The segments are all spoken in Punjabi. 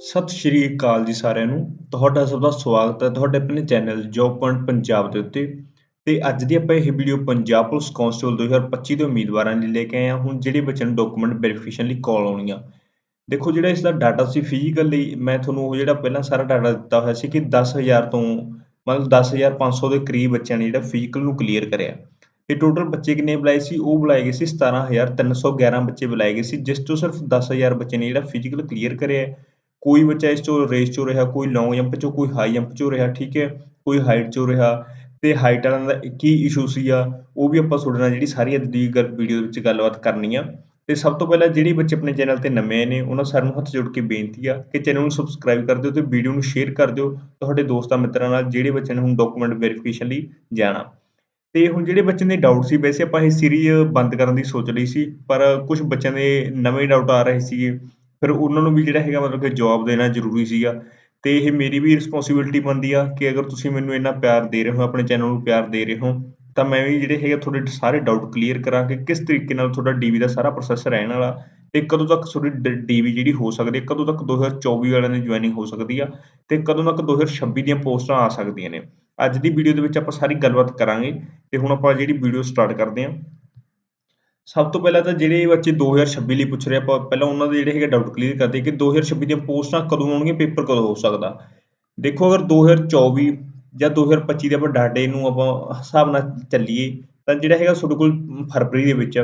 ਸਤਿ ਸ਼੍ਰੀ ਅਕਾਲ ਜੀ ਸਾਰਿਆਂ ਨੂੰ। ਤੁਹਾਡਾ ਸਭ ਦਾ ਸਵਾਗਤ ਹੈ ਤੁਹਾਡੇ ਆਪਣੇ ਚੈਨਲ ਜੋਬ ਪੁਆਇੰਟ ਪੰਜਾਬ ਦੇ ਉੱਤੇ। ਤੇ ਅੱਜ ਦੀ ਆਪਾਂ ਇਹ ਵੀਡੀਓ ਪੰਜਾਬ ਪੁਲਿਸ ਕਾਂਸਟੇਬਲ 2025 ਦੇ ਉਮੀਦਵਾਰਾਂ ਲਈ ਲੈ ਕੇ ਆਏ ਹਾਂ। ਹੁਣ ਜਿਹੜੇ ਬੱਚਿਆਂ ਨੂੰ ਡਾਕੂਮੈਂਟ ਵੈਰੀਫਿਕੇਸ਼ਨ ਲਈ ਕਾਲ ਆਉਣੀ ਆ ਦੇਖੋ ਜਿਹੜਾ ਇਸ ਦਾ ਡਾਟਾ ਸੀ ਫਿਜ਼ੀਕਲ ਲਈ ਮੈਂ ਤੁਹਾਨੂੰ ਉਹ ਜਿਹੜਾ ਪਹਿਲਾਂ ਸਾਰਾ ਡਾਟਾ ਦਿੱਤਾ ਹੋਇਆ ਸੀ ਕਿ 10000 ਤੋਂ ਮਤਲਬ 10500 ਦੇ ਕਰੀਬ ਬੱਚਿਆਂ ਨੇ ਜਿਹੜਾ ਫਿਜ਼ੀਕਲ ਨੂੰ ਕਲੀਅਰ ਕਰਿਆ। ਤੇ ਟੋਟਲ ਬੱਚੇ ਕਿੰਨੇ ਬੁਲਾਏ ਸੀ? ਉਹ ਬੁਲਾਏ ਗਏ ਸੀ 17311 ਬੱਚੇ ਬੁਲਾਏ ਗਏ ਸੀ, ਜਿਸ ਤੋਂ ਸਿਰਫ 10000 ਬੱਚੇ ਨੇ ਜਿਹੜਾ ਫਿਜ਼ੀਕਲ ਕਲੀਅਰ ਕਰਿਆ ਕੋਈ ਬੱਚਾ ਇਸ ਚੋਂ ਰੇਸ ਚੋਂ ਰਿਹਾ, ਕੋਈ ਲੌਂਗ ਜੰਪ ਚੋਂ, ਕੋਈ ਹਾਈ ਜੰਪ ਚੋਂ ਰਿਹਾ, ਠੀਕ ਹੈ, ਕੋਈ ਹਾਈਟ ਚੋਂ ਰਿਹਾ ਅਤੇ ਹਾਈਟ ਵਾਲਿਆਂ ਦਾ ਕੀ ਇਸ਼ੂ ਸੀਗਾ, ਉਹ ਵੀ ਆਪਾਂ ਤੁਹਾਡੇ ਨਾਲ ਜਿਹੜੀ ਸਾਰੀ ਅੱਜ ਦੀ ਗੱਲ ਵੀਡੀਓ ਦੇ ਵਿੱਚ ਗੱਲਬਾਤ ਕਰਨੀ ਆ। ਤੇ ਸਭ ਤੋਂ ਪਹਿਲਾਂ ਜਿਹੜੇ ਬੱਚੇ ਆਪਣੇ ਚੈਨਲ ਤੇ ਨਵੇਂ ਨੇ, ਉਹਨਾਂ ਸਾਰਿਆਂ ਨੂੰ ਹੱਥ ਜੋੜ ਕੇ ਬੇਨਤੀ ਆ ਕਿ ਚੈਨਲ ਨੂੰ ਸਬਸਕ੍ਰਾਈਬ ਕਰ ਦਿਓ ਤੇ ਵੀਡੀਓ ਨੂੰ ਸ਼ੇਅਰ ਕਰ ਦਿਓ ਤੁਹਾਡੇ ਦੋਸਤਾਂ ਮਿੱਤਰਾਂ ਨਾਲ ਜਿਹੜੇ ਬੱਚਿਆਂ ਨੇ ਹੁਣ ਡਾਕੂਮੈਂਟ ਵੈਰੀਫਿਕੇਸ਼ਨ ਲਈ ਜਾਣਾ। ਤੇ ਹੁਣ ਜਿਹੜੇ ਬੱਚਿਆਂ ਦੇ ਡਾਊਟ ਸੀ, ਵੈਸੇ ਆਪਾਂ ਇਹ ਸੀਰੀਜ਼ ਬੰਦ ਕਰਨ ਦੀ ਸੋਚ ਲਈ ਸੀ, ਪਰ ਕੁਝ ਬੱਚਿਆਂ ਦੇ ਨਵੇਂ ਡਾਊਟ ਆ ਰਹੇ ਸੀਗੇ। ਫਿਰ ਉਹਨਾਂ ਨੂੰ ਵੀ ਜਿਹੜਾ ਹੈਗਾ ਮਤਲਬ ਕਿ ਜਵਾਬ ਦੇਣਾ ਜ਼ਰੂਰੀ ਸੀਗਾ ਤੇ ਇਹ ਮੇਰੀ ਵੀ ਰਿਸਪੌਂਸਿਬਿਲਟੀ ਬਣਦੀ ਆ ਕਿ ਅਗਰ ਤੁਸੀਂ ਮੈਨੂੰ ਇੰਨਾ ਪਿਆਰ ਦੇ ਰਹੇ ਹੋ, ਆਪਣੇ ਚੈਨਲ ਨੂੰ ਪਿਆਰ ਦੇ ਰਹੇ ਹੋ, ਤਾਂ ਮੈਂ ਵੀ ਜਿਹੜੇ ਹੈਗੇ ਤੁਹਾਡੇ ਸਾਰੇ ਡਾਊਟ ਕਲੀਅਰ ਕਰਾਂ ਕਿ ਕਿਸ ਤਰੀਕੇ ਨਾਲ ਤੁਹਾਡਾ ਡੀਵੀ ਦਾ ਸਾਰਾ ਪ੍ਰੋਸੈਸ ਰਹਿਣ ਵਾਲਾ ਤੇ ਕਦੋਂ ਤੱਕ ਤੁਹਾਡੀ ਡੀਵੀ ਜਿਹੜੀ ਹੋ ਸਕਦੀ ਹੈ ਕਦੋਂ ਤੱਕ 2024 ਵਾਲਿਆਂ ਦੀ ਜੁਆਇਨਿੰਗ ਹੋ ਸਕਦੀ ਆ ਤੇ ਕਦੋਂ ਤੱਕ 2026 ਦੀਆਂ ਪੋਸਟਾਂ ਆ ਸਕਦੀਆਂ ਨੇ। ਅੱਜ ਦੀ ਵੀਡੀਓ ਦੇ ਵਿੱਚ ਆਪਾਂ ਸਾਰੀ ਗੱਲਬਾਤ ਕਰਾਂਗੇ ਤੇ ਹੁਣ ਆਪਾਂ ਜਿਹੜੀ ਵੀਡੀਓ ਸਟਾਰਟ ਕਰਦੇ ਹਾਂ ਸਭ ਤੋਂ ਪਹਿਲਾਂ ਤਾਂ ਜਿਹੜੇ ਬੱਚੇ 2026 ਲਈ ਪੁੱਛ ਰਹੇ ਆਪਾਂ ਪਹਿਲਾਂ ਉਹਨਾਂ ਦੇ ਜਿਹੜੇ ਹੈਗੇ ਡਾਊਟ ਕਲੀਅਰ ਕਰਦੇ ਕਿ 2026 ਦੀਆਂ ਪੋਸਟਾਂ ਕਦੋਂ ਆਉਣਗੀਆਂ ਪੇਪਰ ਕਦੋਂ ਹੋ ਸਕਦਾ। ਦੇਖੋ, ਅਗਰ 2024 ਜਾਂ 2025 ਦੇ ਆਪਾਂ ਡਾਟੇ ਨੂੰ ਆਪਾਂ ਹਿਸਾਬ ਨਾਲ ਚੱਲੀਏ, ਤਾਂ ਜਿਹੜਾ ਹੈਗਾ ਤੁਹਾਡੇ ਕੋਲ ਫਰਵਰੀ ਦੇ ਵਿੱਚ,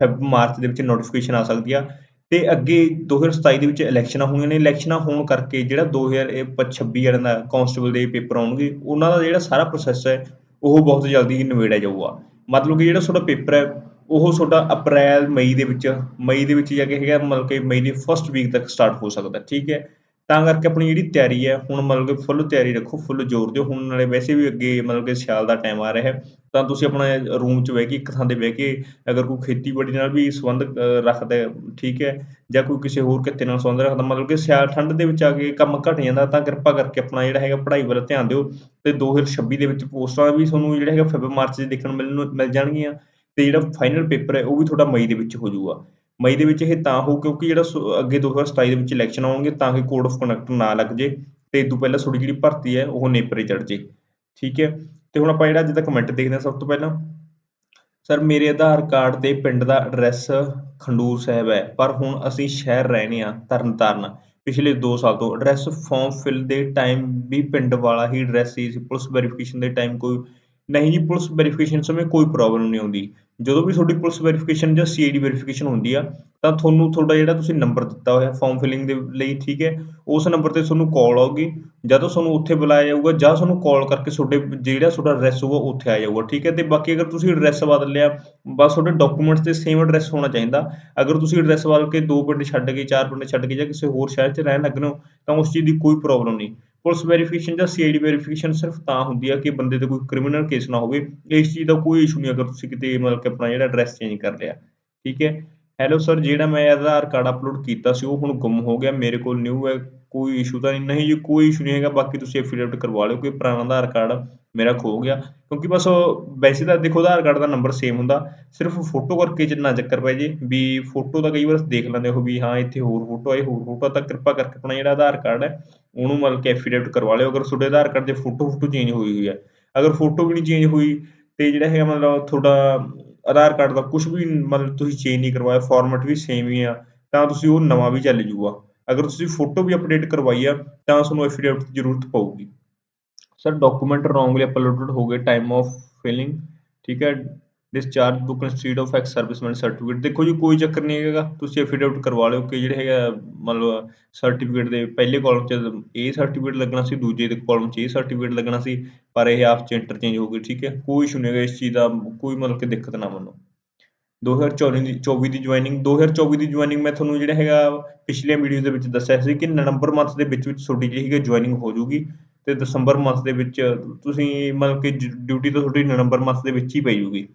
ਫੈਬ, ਮਾਰਚ ਦੇ ਵਿੱਚ ਨੋਟੀਫਿਕੇਸ਼ਨ ਆ ਸਕਦੀ ਆ। ਤੇ ਅੱਗੇ 2027 ਦੇ ਵਿੱਚ ਇਲੈਕਸ਼ਨਾਂ ਹੋਣੀਆਂ ਨੇ। ਇਲੈਕਸ਼ਨਾਂ ਹੋਣ ਕਰਕੇ ਜਿਹੜਾ 2026 ਵਾਲਿਆਂ ਦਾ ਕਾਂਸਟੇਬਲ ਦੇ ਪੇਪਰ ਆਉਣਗੇ, ਉਹਨਾਂ ਦਾ ਜਿਹੜਾ ਸਾਰਾ ਪ੍ਰੋਸੈਸ ਹੈ, ਉਹ ਬਹੁਤ ਜਲਦੀ ਨਿਬੇੜਿਆ ਜਾਊਗਾ। ਮਤਲਬ ਕਿ ਜਿਹੜਾ ਤੁਹਾਡਾ ਪੇਪਰ ਹੈ ਉਹ ਤੁਹਾਡਾ ਅਪ੍ਰੈਲ, ਮਈ ਦੇ ਵਿੱਚ, ਮਈ ਦੇ ਵਿੱਚ ਜਾ ਕੇ ਹੈਗਾ, ਮਤਲਬ ਕਿ ਮਈ ਦੀ ਫਸਟ ਵੀਕ ਤੱਕ ਸਟਾਰਟ ਹੋ ਸਕਦਾ, ਠੀਕ ਹੈ। ਤਾਂ ਕਰਕੇ ਆਪਣੀ ਜਿਹੜੀ ਤਿਆਰੀ ਹੈ, ਹੁਣ ਮਤਲਬ ਕਿ ਫੁੱਲ ਤਿਆਰੀ ਰੱਖੋ ਫੁੱਲ ਜ਼ੋਰ ਦਿਓ। ਹੁਣ ਨਾਲੇ ਵੈਸੇ ਵੀ ਅੱਗੇ ਮਤਲਬ ਕਿ ਸਿਆਲ ਦਾ ਟਾਈਮ ਆ ਰਿਹਾ ਹੈ, ਤਾਂ ਤੁਸੀਂ ਆਪਣਾ ਰੂਮ 'ਚ ਬਹਿ ਕੇ, ਇੱਕ ਥਾਂ ਤੇ ਬਹਿ ਕੇ ਅਗਰ ਕੋਈ ਖੇਤੀਬਾੜੀ ਨਾਲ ਵੀ ਸੰਬੰਧ ਰੱਖਦਾ ਠੀਕ ਹੈ, ਜਾਂ ਕੋਈ ਕਿਸੇ ਹੋਰ ਕਿੱਤੇ ਨਾਲ ਸੰਬੰਧ ਰੱਖਦਾ, ਮਤਲਬ ਕਿ ਸਿਆਲ ਠੰਡ ਦੇ ਵਿੱਚ ਆ ਕੇ ਕੰਮ ਘਟ ਜਾਂਦਾ, ਤਾਂ ਕਿਰਪਾ ਕਰਕੇ ਆਪਣਾ ਜਿਹੜਾ ਹੈਗਾ ਪੜ੍ਹਾਈ ਵੱਲ ਧਿਆਨ ਦਿਓ। ਤੇ 2026 ਦੇ ਵਿੱਚ ਪੋਸਟਾਂ ਵੀ ਤੁਹਾਨੂੰ ਜਿਹੜਾ ਹੈਗਾ ਫੈਬ ਮਾਰਚ 'ਚ ਦੇਖਣ ਮਿਲਣ, ਮਿਲ ਜਾਣਗੀਆਂ। ਤੇ ਜਿਹੜਾ ਫਾਈਨਲ ਪੇਪਰ ਹੈ, ਉਹ ਵੀ ਤੁਹਾਡਾ ਮਈ ਦੇ ਵਿੱਚ ਹੋ ਜਾਊਗਾ। ਮਈ ਦੇ ਵਿੱਚ ਇਹ ਤਾਂ ਹੋ, ਕਿਉਂਕਿ ਜਿਹੜਾ ਅੱਗੇ 2027 ਦੇ ਵਿੱਚ ਇਲੈਕਸ਼ਨ ਆਉਣਗੇ, ਤਾਂ ਕਿ ਕੋਡ ਆਫ ਕੰਡਕਟ ਨਾ ਲੱਗ ਜੇ, ਤੇ ਇਦੋਂ ਪਹਿਲਾਂ ਤੁਹਾਡੀ ਜਿਹੜੀ ਭਰਤੀ ਹੈ, ਉਹ ਨੇਪਰੇ ਚੜ ਜੇ। ਠੀਕ ਹੈ? ਤੇ ਹੁਣ ਆਪਾਂ ਜਿਹੜਾ ਅੱਜ ਦਾ ਕਮੈਂਟ ਦੇਖਦੇ ਹਾਂ ਸਭ ਤੋਂ ਪਹਿਲਾਂ। ਸਰ, ਮੇਰੇ ਆਧਾਰ ਕਾਰਡ ਤੇ ਪਿੰਡ ਦਾ ਐਡਰੈਸ ਖੰਡੂਰ ਸਾਹਿਬ ਹੈ, ਪਰ ਹੁਣ ਅਸੀਂ ਸ਼ਹਿਰ ਰਹਿੰਦੇ ਆ ਤਰਨਤਾਰਨ। ਪਿਛਲੇ 2 ਸਾਲ ਤੋਂ ਐਡਰੈਸ ਫਾਰਮ ਫਿਲ ਦੇ ਟਾਈਮ ਵੀ ਪਿੰਡ ਵਾਲਾ ਹੀ ਐਡਰੈਸ ਸੀ ਪੁਲਿਸ ਵੈਰੀਫਿਕੇਸ਼ਨ ਦੇ ਟਾਈਮ ਕੋਈ, ਨਹੀਂ ਜੀ, ਪੁਲਿਸ ਵੈਰੀਫਿਕੇਸ਼ਨ ਸਮੇਂ ਕੋਈ ਪ੍ਰੋਬਲਮ ਨਹੀਂ ਆਉਂਦੀ। ਜਦੋਂ ਵੀ ਤੁਹਾਡੀ ਪੁਲਿਸ ਵੈਰੀਫਿਕੇਸ਼ਨ ਜਾਂ ਸੀਆਈਡੀ ਵੈਰੀਫਿਕੇਸ਼ਨ ਹੁੰਦੀ ਆ, ਤਾਂ ਤੁਹਾਨੂੰ ਤੁਹਾਡਾ ਜਿਹੜਾ ਤੁਸੀਂ ਨੰਬਰ ਦਿੱਤਾ ਹੋਇਆ ਫਾਰਮ ਫਿਲਿੰਗ ਦੇ ਲਈ, ਠੀਕ ਹੈ, ਉਸ ਨੰਬਰ ਤੇ ਤੁਹਾਨੂੰ ਕਾਲ ਆਊਗੀ ਜਦੋਂ ਤੁਹਾਨੂੰ ਉੱਥੇ ਬੁਲਾਇਆ ਜਾਊਗਾ, ਜਾਂ ਤੁਹਾਨੂੰ ਕਾਲ ਕਰਕੇ ਤੁਹਾਡੇ ਜਿਹੜਾ ਤੁਹਾਡਾ ਐਡਰੈਸ ਹੋਊਗਾ, ਉੱਥੇ ਆ ਜਾਊਗਾ, ਠੀਕ ਹੈ, ਤੇ ਬਾਕੀ ਅਗਰ ਤੁਸੀਂ ਐਡਰੈਸ ਬਦਲ ਲਿਆ, ਬਸ ਤੁਹਾਡੇ ਡਾਕੂਮੈਂਟਸ ਤੇ ਸੇਮ ਐਡਰੈਸ ਹੋਣਾ ਚਾਹੀਦਾ। ਅਗਰ ਤੁਸੀਂ ਐਡਰੈਸ ਬਦਲ ਕੇ ਦੋ ਪਿੰਡ ਛੱਡ ਕੇ ਚਾਰ ਪਿੰਡ ਛੱਡ ਕੇ ਜਾਂ ਕਿਸੇ ਹੋਰ ਸ਼ਹਿਰ 'ਚ ਰਹਿਣ ਲੱਗਦੇ ਹੋ, ਤਾਂ ਉਸ ਚੀਜ਼ ਦੀ ਕੋਈ ਪ੍ਰੋਬਲਮ ਨਹੀਂ। ਪੁਲਿਸ ਵੈਰੀਫਿਕੇਸ਼ਨ ਜਾਂ ਸੀਆਈਡੀ ਵੈਰੀਫਿਕੇਸ਼ਨ ਸਿਰਫ ਤਾਂ ਹੁੰਦੀ ਆ ਕਿ ਬੰਦੇ ਤੇ ਕੋਈ ਕ੍ਰਿਮੀਨਲ ਕੇਸ ਨਾ ਹੋਵੇ, ਇਸ ਚੀਜ਼ ਦਾ ਕੋਈ ਇਸ਼ੂ ਨਹੀਂ ਅਗਰ ਤੁਸੀਂ ਕਿਤੇ ਮਤਲਬ ਕਿ ਆਪਣਾ ਜਿਹੜਾ ਐਡਰੈਸ ਚੇਂਜ ਕਰ ਲਿਆ। ਠੀਕ ਹੈ? ਹੈਲੋ ਸਰ ਜਿਹੜਾ ਮੈਂ ਆਧਾਰ ਕਾਰਡ ਅਪਲੋਡ ਕੀਤਾ ਸੀ, ਉਹ ਹੁਣ ਗੁੰਮ ਹੋ ਗਿਆ, ਮੇਰੇ ਕੋਲ ਨਿਊ ਹੈ, ਕੋਈ ਇਸ਼ੂ ਤਾਂ ਨਹੀਂ ਨਹੀਂ ਜੀ, ਕੋਈ ਇਸ਼ੂ ਨਹੀਂ ਹੈਗਾ, ਬਾਕੀ ਤੁਸੀਂ ਐਫੀਡੇਵਿਟ ਕਰਵਾ ਲਿਓ, ਕੋਈ ਪੁਰਾਣਾ ਆਧਾਰ ਕਾਰਡ ਮੇਰਾ ਖੋ ਗਿਆ। ਕਿਉਂਕਿ ਬਸ ਵੈਸੇ ਤਾਂ ਦੇਖੋ ਆਧਾਰ ਕਾਰਡ ਦਾ ਨੰਬਰ ਸੇਮ ਹੁੰਦਾ। ਸਿਰਫ ਫੋਟੋ ਕਰਕੇ ਜਿੰਨਾ ਚੱਕਰ ਪੈ ਜੇ, ਵੀ ਫੋਟੋ ਦਾ ਕਈ ਵਾਰ ਦੇਖ ਲੈਂਦੇ ਹੋ ਵੀ ਹਾਂ, ਇੱਥੇ ਹੋਰ ਫੋਟੋ ਆਈ ਹੋਰ ਫੋਟੋ ਤਾਂ ਕਿਰਪਾ ਕਰਕੇ ਆਪਣਾ ਜਿਹੜਾ ਆਧਾਰ ਕਾਰਡ ਹੈ, ਉਹਨੂੰ ਮਤਲਬ ਕਿ ਐਫੀਡੇਵਿਟ ਕਰਵਾ ਲਿਓ। ਅਗਰ ਤੁਹਾਡੇ ਆਧਾਰ ਕਾਰਡ 'ਤੇ ਫੋਟੋ ਫੋਟੋ ਚੇਂਜ ਹੋਈ ਹੋਈ ਹੈ। ਅਗਰ ਫੋਟੋ ਵੀ ਨਹੀਂ ਚੇਂਜ ਹੋਈ, ਤੇ ਜਿਹੜਾ ਹੈਗਾ ਮਤਲਬ ਤੁਹਾਡਾ ਆਧਾਰ ਕਾਰਡ ਦਾ ਕੁਝ ਵੀ ਮਤਲਬ ਤੁਸੀਂ ਚੇਂਜ ਨਹੀਂ ਕਰਵਾਇਆ ਫਾਰਮੈਟ ਵੀ ਸੇਮ ਹੀ ਆ, ਤਾਂ ਤੁਸੀਂ ਉਹ ਨਵਾਂ ਵੀ ਚੱਲ ਜੂਗਾ। ਅਗਰ ਤੁਸੀਂ ਫੋਟੋ ਵੀ ਅਪਡੇਟ ਕਰਵਾਈ ਆ, ਤਾਂ ਤੁਹਾਨੂੰ ਐਫੀਡੇਵਿਟ ਦੀ ਜ਼ਰੂਰਤ ਪਊਗੀ। ਸਰ ਡਾਕੂਮੈਂਟ ਰੋਂਗਲੀ ਅਪਲੋਡਡ ਹੋ ਗਏ ਟਾਈਮ ਆਫ ਫਿਲਿੰਗ ਠੀਕ ਹੈ? Discharge book institute of ex serviceman certificate ਦੇਖੋ ਜੀ, ਕੋਈ ਚੱਕਰ ਨਹੀਂ ਹੈਗਾ। ਤੁਸੀਂ ਐਫੀਡੇਵਿਟ ਕਰਵਾ ਲਿਓ ਕਿ ਜਿਹੜੇ ਹੈਗਾ ਮਤਲਬ ਸਰਟੀਫਿਕੇਟ ਦੇ ਪਹਿਲੇ ਕਾਲਮ 'ਚ ਇਹ ਸਰਟੀਫਿਕੇਟ ਲੱਗਣਾ ਸੀ, ਦੂਜੇ ਦੇ ਕਾਲਮ 'ਚ ਇਹ ਸਰਟੀਫਿਕੇਟ ਲੱਗਣਾ ਸੀ, ਪਰ ਇਹ ਆਪ 'ਚ ਇੰਟਰਚੇਂਜ ਹੋ ਗਈ, ਠੀਕ ਹੈ? ਕੋਈ ਇਸ਼ੂ ਨਹੀਂ ਹੈਗਾ ਇਸ ਚੀਜ਼ ਦਾ, ਕੋਈ ਮਤਲਬ ਕਿ ਦਿੱਕਤ ਨਾ ਮੰਨੋ। 2024 ਦੀ 24 ਦੀ ਜੁਆਇਨਿੰਗ 2024 ਦੀ ਜੁਆਇਨਿੰਗ ਮੈਂ ਤੁਹਾਨੂੰ ਜਿਹੜਾ ਹੈਗਾ, ਪਿਛਲੀਆਂ ਵੀਡੀਓਜ਼ ਦੇ ਵਿੱਚ ਦੱਸਿਆ ਸੀ ਕਿ ਨਵੰਬਰ ਮੰਥ ਦੇ ਵਿੱਚ ਵਿੱਚ ਤੁਹਾਡੀ ਜਿਹੜੀ ਹੈਗੀ ਜੁਆਇਨਿੰਗ ਹੋ ਜੂਗੀ ਤੇ ਦਸੰਬਰ ਮੰਥ ਦੇ ਵਿੱਚ ਤੁਸੀਂ ਮਤਲਬ ਕਿ ਡਿਊਟੀ ਤਾਂ ਤੁਹਾਡੀ ਨਵੰਬਰ ਮੰਥ ਦੇ ਵਿੱਚ ਹੀ ਪੈ ਜੂਗੀ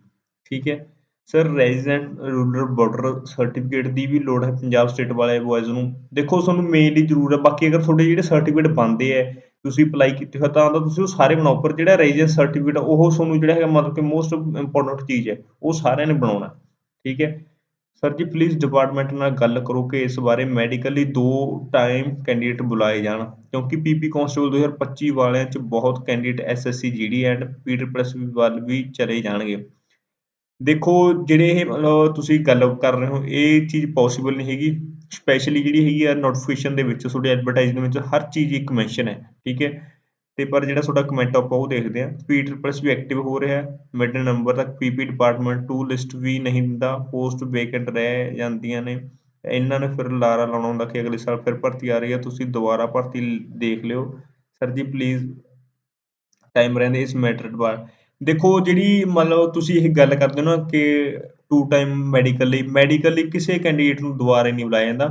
ਠੀਕ ਹੈ? Sir resident rural border certificate ਦੀ ਵੀ ਲੋੜ ਹੈ ਪੰਜਾਬ ਸਟੇਟ ਵਾਲੇ ਬॉयਜ਼ ਨੂੰ। ਦੇਖੋ, ਤੁਹਾਨੂੰ ਮੇਨਲੀ ਜ਼ਰੂਰ ਹੈ। ਬਾਕੀ ਅਗਰ ਤੁਹਾਡੇ ਜਿਹੜੇ ਸਰਟੀਫਿਕੇਟ ਬਣਦੇ ਹੈ, ਤੁਸੀਂ ਅਪਲਾਈ ਕੀਤੇ ਹੋਏ, ਤਾਂ ਤੁਸੀਂ ਉਹ ਸਾਰੇ ਬਣਾਓ। ਪਰ ਜਿਹੜਾ ਰੈਜ਼ੀਡੈਂਟ ਸਰਟੀਫਿਕੇਟ ਉਹ ਤੁਹਾਨੂੰ ਜਿਹੜਾ ਹੈਗਾ ਮਤਲਬ ਕਿ ਮੋਸਟ ਇੰਪੋਰਟੈਂਟ ਚੀਜ਼ ਹੈ, ਉਹ ਸਾਰਿਆਂ ਨੇ ਬਣਾਉਣਾ। ਠੀਕ ਹੈ? ਸਰ ਜੀ ਪਲੀਜ਼ ਡਿਪਾਰਟਮੈਂਟ ਨਾਲ ਗੱਲ ਕਰੋ ਕਿ ਇਸ ਬਾਰੇ ਮੈਡੀਕਲੀ ਦੋ ਟਾਈਮ ਕੈਂਡੀਡੇਟ ਬੁਲਾਏ ਜਾਣ, ਕਿਉਂਕਿ ਪੀਪੀ ਕਾਂਸਟੇਬਲ 2025 ਵਾਲਿਆਂ 'ਚ ਬਹੁਤ candidate SSC GD and PT plus ਵੱਲ ਵੀ ਚਲੇ ਜਾਣਗੇ। ਦੇਖੋ, ਜਿਹੜੇ ਇਹ ਮਤਲਬ ਤੁਸੀਂ ਗੱਲ ਕਰ ਰਹੇ ਹੋ, ਇਹ ਚੀਜ਼ ਪੋਸੀਬਲ ਨਹੀਂ ਹੈਗੀ। ਸਪੈਸ਼ਲੀ ਜਿਹੜੀ ਹੈਗੀ ਆ ਨੋਟੀਫਿਕੇਸ਼ਨ ਦੇ ਵਿੱਚ, ਤੁਹਾਡੇ ਐਡਵਰਟਾਈਜ਼ ਵਿੱਚ ਹਰ ਚੀਜ਼ ਇੱਕ ਮੈਂਸ਼ਨ ਹੈ, ਠੀਕ ਹੈ? ਤੇ ਪਰ ਜਿਹੜਾ ਤੁਹਾਡਾ ਕਮੈਂਟ ਆਪਾਂ ਉਹ ਦੇਖਦੇ ਆ ਪੀਟੀ ਪਲੱਸ ਵੀ ਐਕਟਿਵ ਹੋ ਰਿਹਾ ਮਿਡ ਨੰਬਰ ਤੱਕ ਪੀਪੀ ਡਿਪਾਰਟਮੈਂਟ 2 ਲਿਸਟ ਵੀ ਨਹੀਂ ਦਿੰਦਾ। ਪੋਸਟ ਵੇਕੈਂਟ ਰਹਿ ਜਾਂਦੀਆਂ ਨੇ। ਇਹਨਾਂ ਨੇ ਫਿਰ ਲਾਰਾ ਲਾਉਣਾ ਹੁੰਦਾ ਕਿ ਅਗਲੇ ਸਾਲ। ਫਿਰ ਭਰਤੀ ਆ ਰਹੀ ਹੈ। ਤੁਸੀਂ ਦੁਬਾਰਾ ਭਰਤੀ ਦੇਖ ਲਿਓ। ਸਰ ਜੀ ਪਲੀਜ਼ ਟਾਈਮ ਰਹਿੰਦੇ ਇਸ ਮੈਟਰ ਬਾਰੇ ਦੇਖੋ, ਜਿਹੜੀ ਮਤਲਬ ਤੁਸੀਂ ਇਹ ਗੱਲ ਕਰਦੇ ਹੋ ਨਾ ਕਿ ਟੂ ਟਾਈਮ ਮੈਡੀਕਲ ਲਈ ਮੈਡੀਕਲ ਲਈ ਕਿਸੇ ਕੈਂਡੀਡੇਟ ਨੂੰ ਦੁਬਾਰਾ ਨਹੀਂ ਬੁਲਾਇਆ ਜਾਂਦਾ।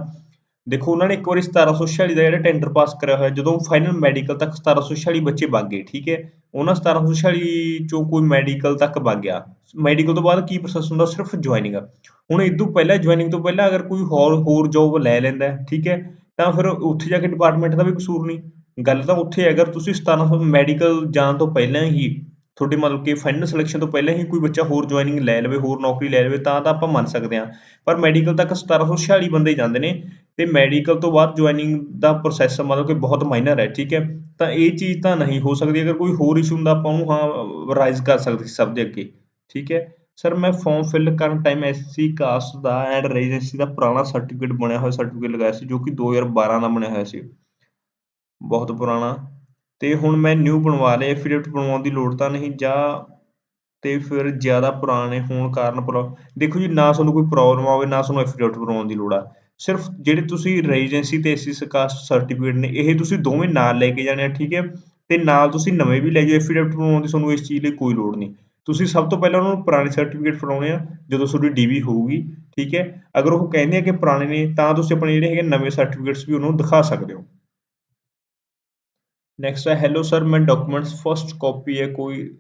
ਦੇਖੋ, ਉਹਨਾਂ ਨੇ ਇੱਕ ਵਾਰੀ 1746 ਦਾ ਜਿਹੜਾ ਟੈਂਡਰ ਪਾਸ ਕਰਿਆ ਹੋਇਆ, ਜਦੋਂ ਫਾਈਨਲ ਮੈਡੀਕਲ ਤੱਕ 1746 ਬੱਚੇ ਵਗ ਗਏ, ਠੀਕ ਹੈ? ਉਹਨਾਂ 1746 ਚੋਂ ਕੋਈ ਮੈਡੀਕਲ ਤੱਕ ਵਗ ਗਿਆ। ਮੈਡੀਕਲ ਤੋਂ ਬਾਅਦ ਕੀ ਪ੍ਰੋਸੈਸ ਹੁੰਦਾ? ਸਿਰਫ ਜੁਆਇਨਿੰਗ ਹੁਣ ਇਦੋਂ ਪਹਿਲਾਂ ਜੁਆਇਨਿੰਗ ਤੋਂ ਪਹਿਲਾਂ ਅਗਰ ਕੋਈ ਹੋਰ ਹੋਰ ਜੋਬ ਲੈ ਲੈਂਦਾ, ਠੀਕ ਹੈ? ਤਾਂ ਫਿਰ ਉੱਥੇ ਜਾ ਕੇ ਡਿਪਾਰਟਮੈਂਟ ਦਾ ਵੀ ਕਸੂਰ ਨਹੀਂ। ਗੱਲ ਤਾਂ ਉੱਥੇ ਹੈ, ਅਗਰ ਤੁਸੀਂ 1700 ਮੈਡੀਕਲ ਜਾਣ ਤੋਂ ਪਹਿਲਾਂ ਹੀ ਤੁਹਾਡੇ ਮਤਲਬ ਕਿ ਫਾਈਨਲ ਸਿਲੈਕਸ਼ਨ ਤੋਂ ਪਹਿਲਾਂ ਹੀ ਕੋਈ ਬੱਚਾ ਹੋਰ ਜੁਆਇਨਿੰਗ ਲੈ ਲਵੇ, ਹੋਰ ਨੌਕਰੀ ਲੈ ਲਵੇ ਤਾਂ ਤਾਂ ਆਪਾਂ ਮੰਨ ਸਕਦੇ ਹਾਂ। ਪਰ ਮੈਡੀਕਲ ਤੱਕ 1746 ਬੰਦੇ ਜਾਂਦੇ ਨੇ ਤੇ ਮੈਡੀਕਲ ਤੋਂ ਬਾਅਦ ਜੁਆਇਨਿੰਗ ਦਾ ਪ੍ਰੋਸੈਸ ਮਤਲਬ ਕਿ ਬਹੁਤ ਮਾਈਨਰ ਹੈ, ਠੀਕ ਹੈ। ਤਾਂ ਇਹ ਚੀਜ਼ ਤਾਂ ਨਹੀਂ ਹੋ ਸਕਦੀ, ਅਗਰ ਕੋਈ ਹੋਰ ਇਸ਼ੂ ਹੁੰਦਾ ਆਪਾਂ ਉਹਨੂੰ ਹਾਂ ਰਾਈਜ਼ ਕਰ ਸਕਦੇ ਸਭ ਦੇ ਅੱਗੇ, ਠੀਕ ਹੈ। ਸਰ ਮੈਂ ਫਾਰਮ ਫਿਲ ਕਰਨ ਟਾਈਮ ਐਸਸੀ ਕਾਸਟ ਦਾ ਐਂਡ ਰੈਜ਼ੀਡੈਂਸੀ ਦਾ ਪੁਰਾਣਾ ਸਰਟੀਫਿਕੇਟ ਬਣਿਆ ਹੋਇਆ ਸਰਟੀਫਿਕੇਟ ਲਗਾਇਆ ਸੀ ਜੋ ਕਿ 2012 ਦਾ ਬਣਿਆ ਹੋਇਆ ਸੀ। ਬਹੁਤ ਪੁਰਾਣਾ। ਅਤੇ ਹੁਣ ਮੈਂ ਨਿਊ ਬਣਵਾ ਲਿਆ ਐਫੀਡੇਵਿਟ ਬਣਵਾਉਣ ਦੀ ਲੋੜ ਤਾਂ ਨਹੀਂ, ਜਾਂ ਅਤੇ ਫਿਰ ਜ਼ਿਆਦਾ ਪੁਰਾਣੇ ਹੋਣ ਕਾਰਨ ਪ੍ਰੋ, ਦੇਖੋ ਜੀ, ਨਾ ਤੁਹਾਨੂੰ ਕੋਈ ਪ੍ਰੋਬਲਮ ਆਵੇ, ਨਾ ਤੁਹਾਨੂੰ ਐਫੀਡੇਵਿਟ ਬਣਵਾਉਣ ਦੀ ਲੋੜ ਆ। ਸਿਰਫ ਜਿਹੜੇ ਤੁਸੀਂ ਰੈਜ਼ੀਡੈਂਸੀ ਤੇ ਐਸਸੀ ਕਾਸਟ ਸਰਟੀਫਿਕੇਟ ਨੇ, ਇਹ ਤੁਸੀਂ ਦੋਵੇਂ ਨਾਲ ਲੈ ਕੇ ਜਾਣੇ ਆ, ਠੀਕ ਹੈ? ਤੇ ਨਾਲ ਤੁਸੀਂ ਨਵੇਂ ਵੀ ਲੈ ਜਾਓ ਐਫੀਡੇਵਿਟ ਬਣਾਉਣ ਦੀ ਤੁਹਾਨੂੰ ਇਸ ਚੀਜ਼ ਲਈ ਕੋਈ ਲੋੜ ਨਹੀਂ। ਤੁਸੀਂ ਸਭ ਤੋਂ ਪਹਿਲਾਂ ਉਹਨਾਂ ਨੂੰ ਪੁਰਾਣੇ ਸਰਟੀਫਿਕੇਟ ਫੜਾਉਣੇ ਆ, ਜਦੋਂ ਤੁਹਾਡੀ ਡੀਵੀ ਹੋਊਗੀ, ਠੀਕ ਹੈ? ਅਗਰ ਉਹ ਕਹਿੰਦੇ ਆ ਕਿ ਪੁਰਾਣੇ ਨੇ, ਤਾਂ ਤੁਸੀਂ ਆਪਣੇ ਜਿਹੜੇ ਹੈਗੇ ਨਵੇਂ ਸਰਟੀਫਿਕੇਟਸ ਵੀ ਉਹਨੂੰ ਦਿਖਾ ਸਕਦੇ ਹੋ। ਨੈਕਸਟ ਹੈ ਹੈਲੋ ਸਰ ਮੈਂ ਡਾਕੂਮੈਂਟਸ ਫਸਟ ਕਾਪੀ ਹੈ ਕੋਈ।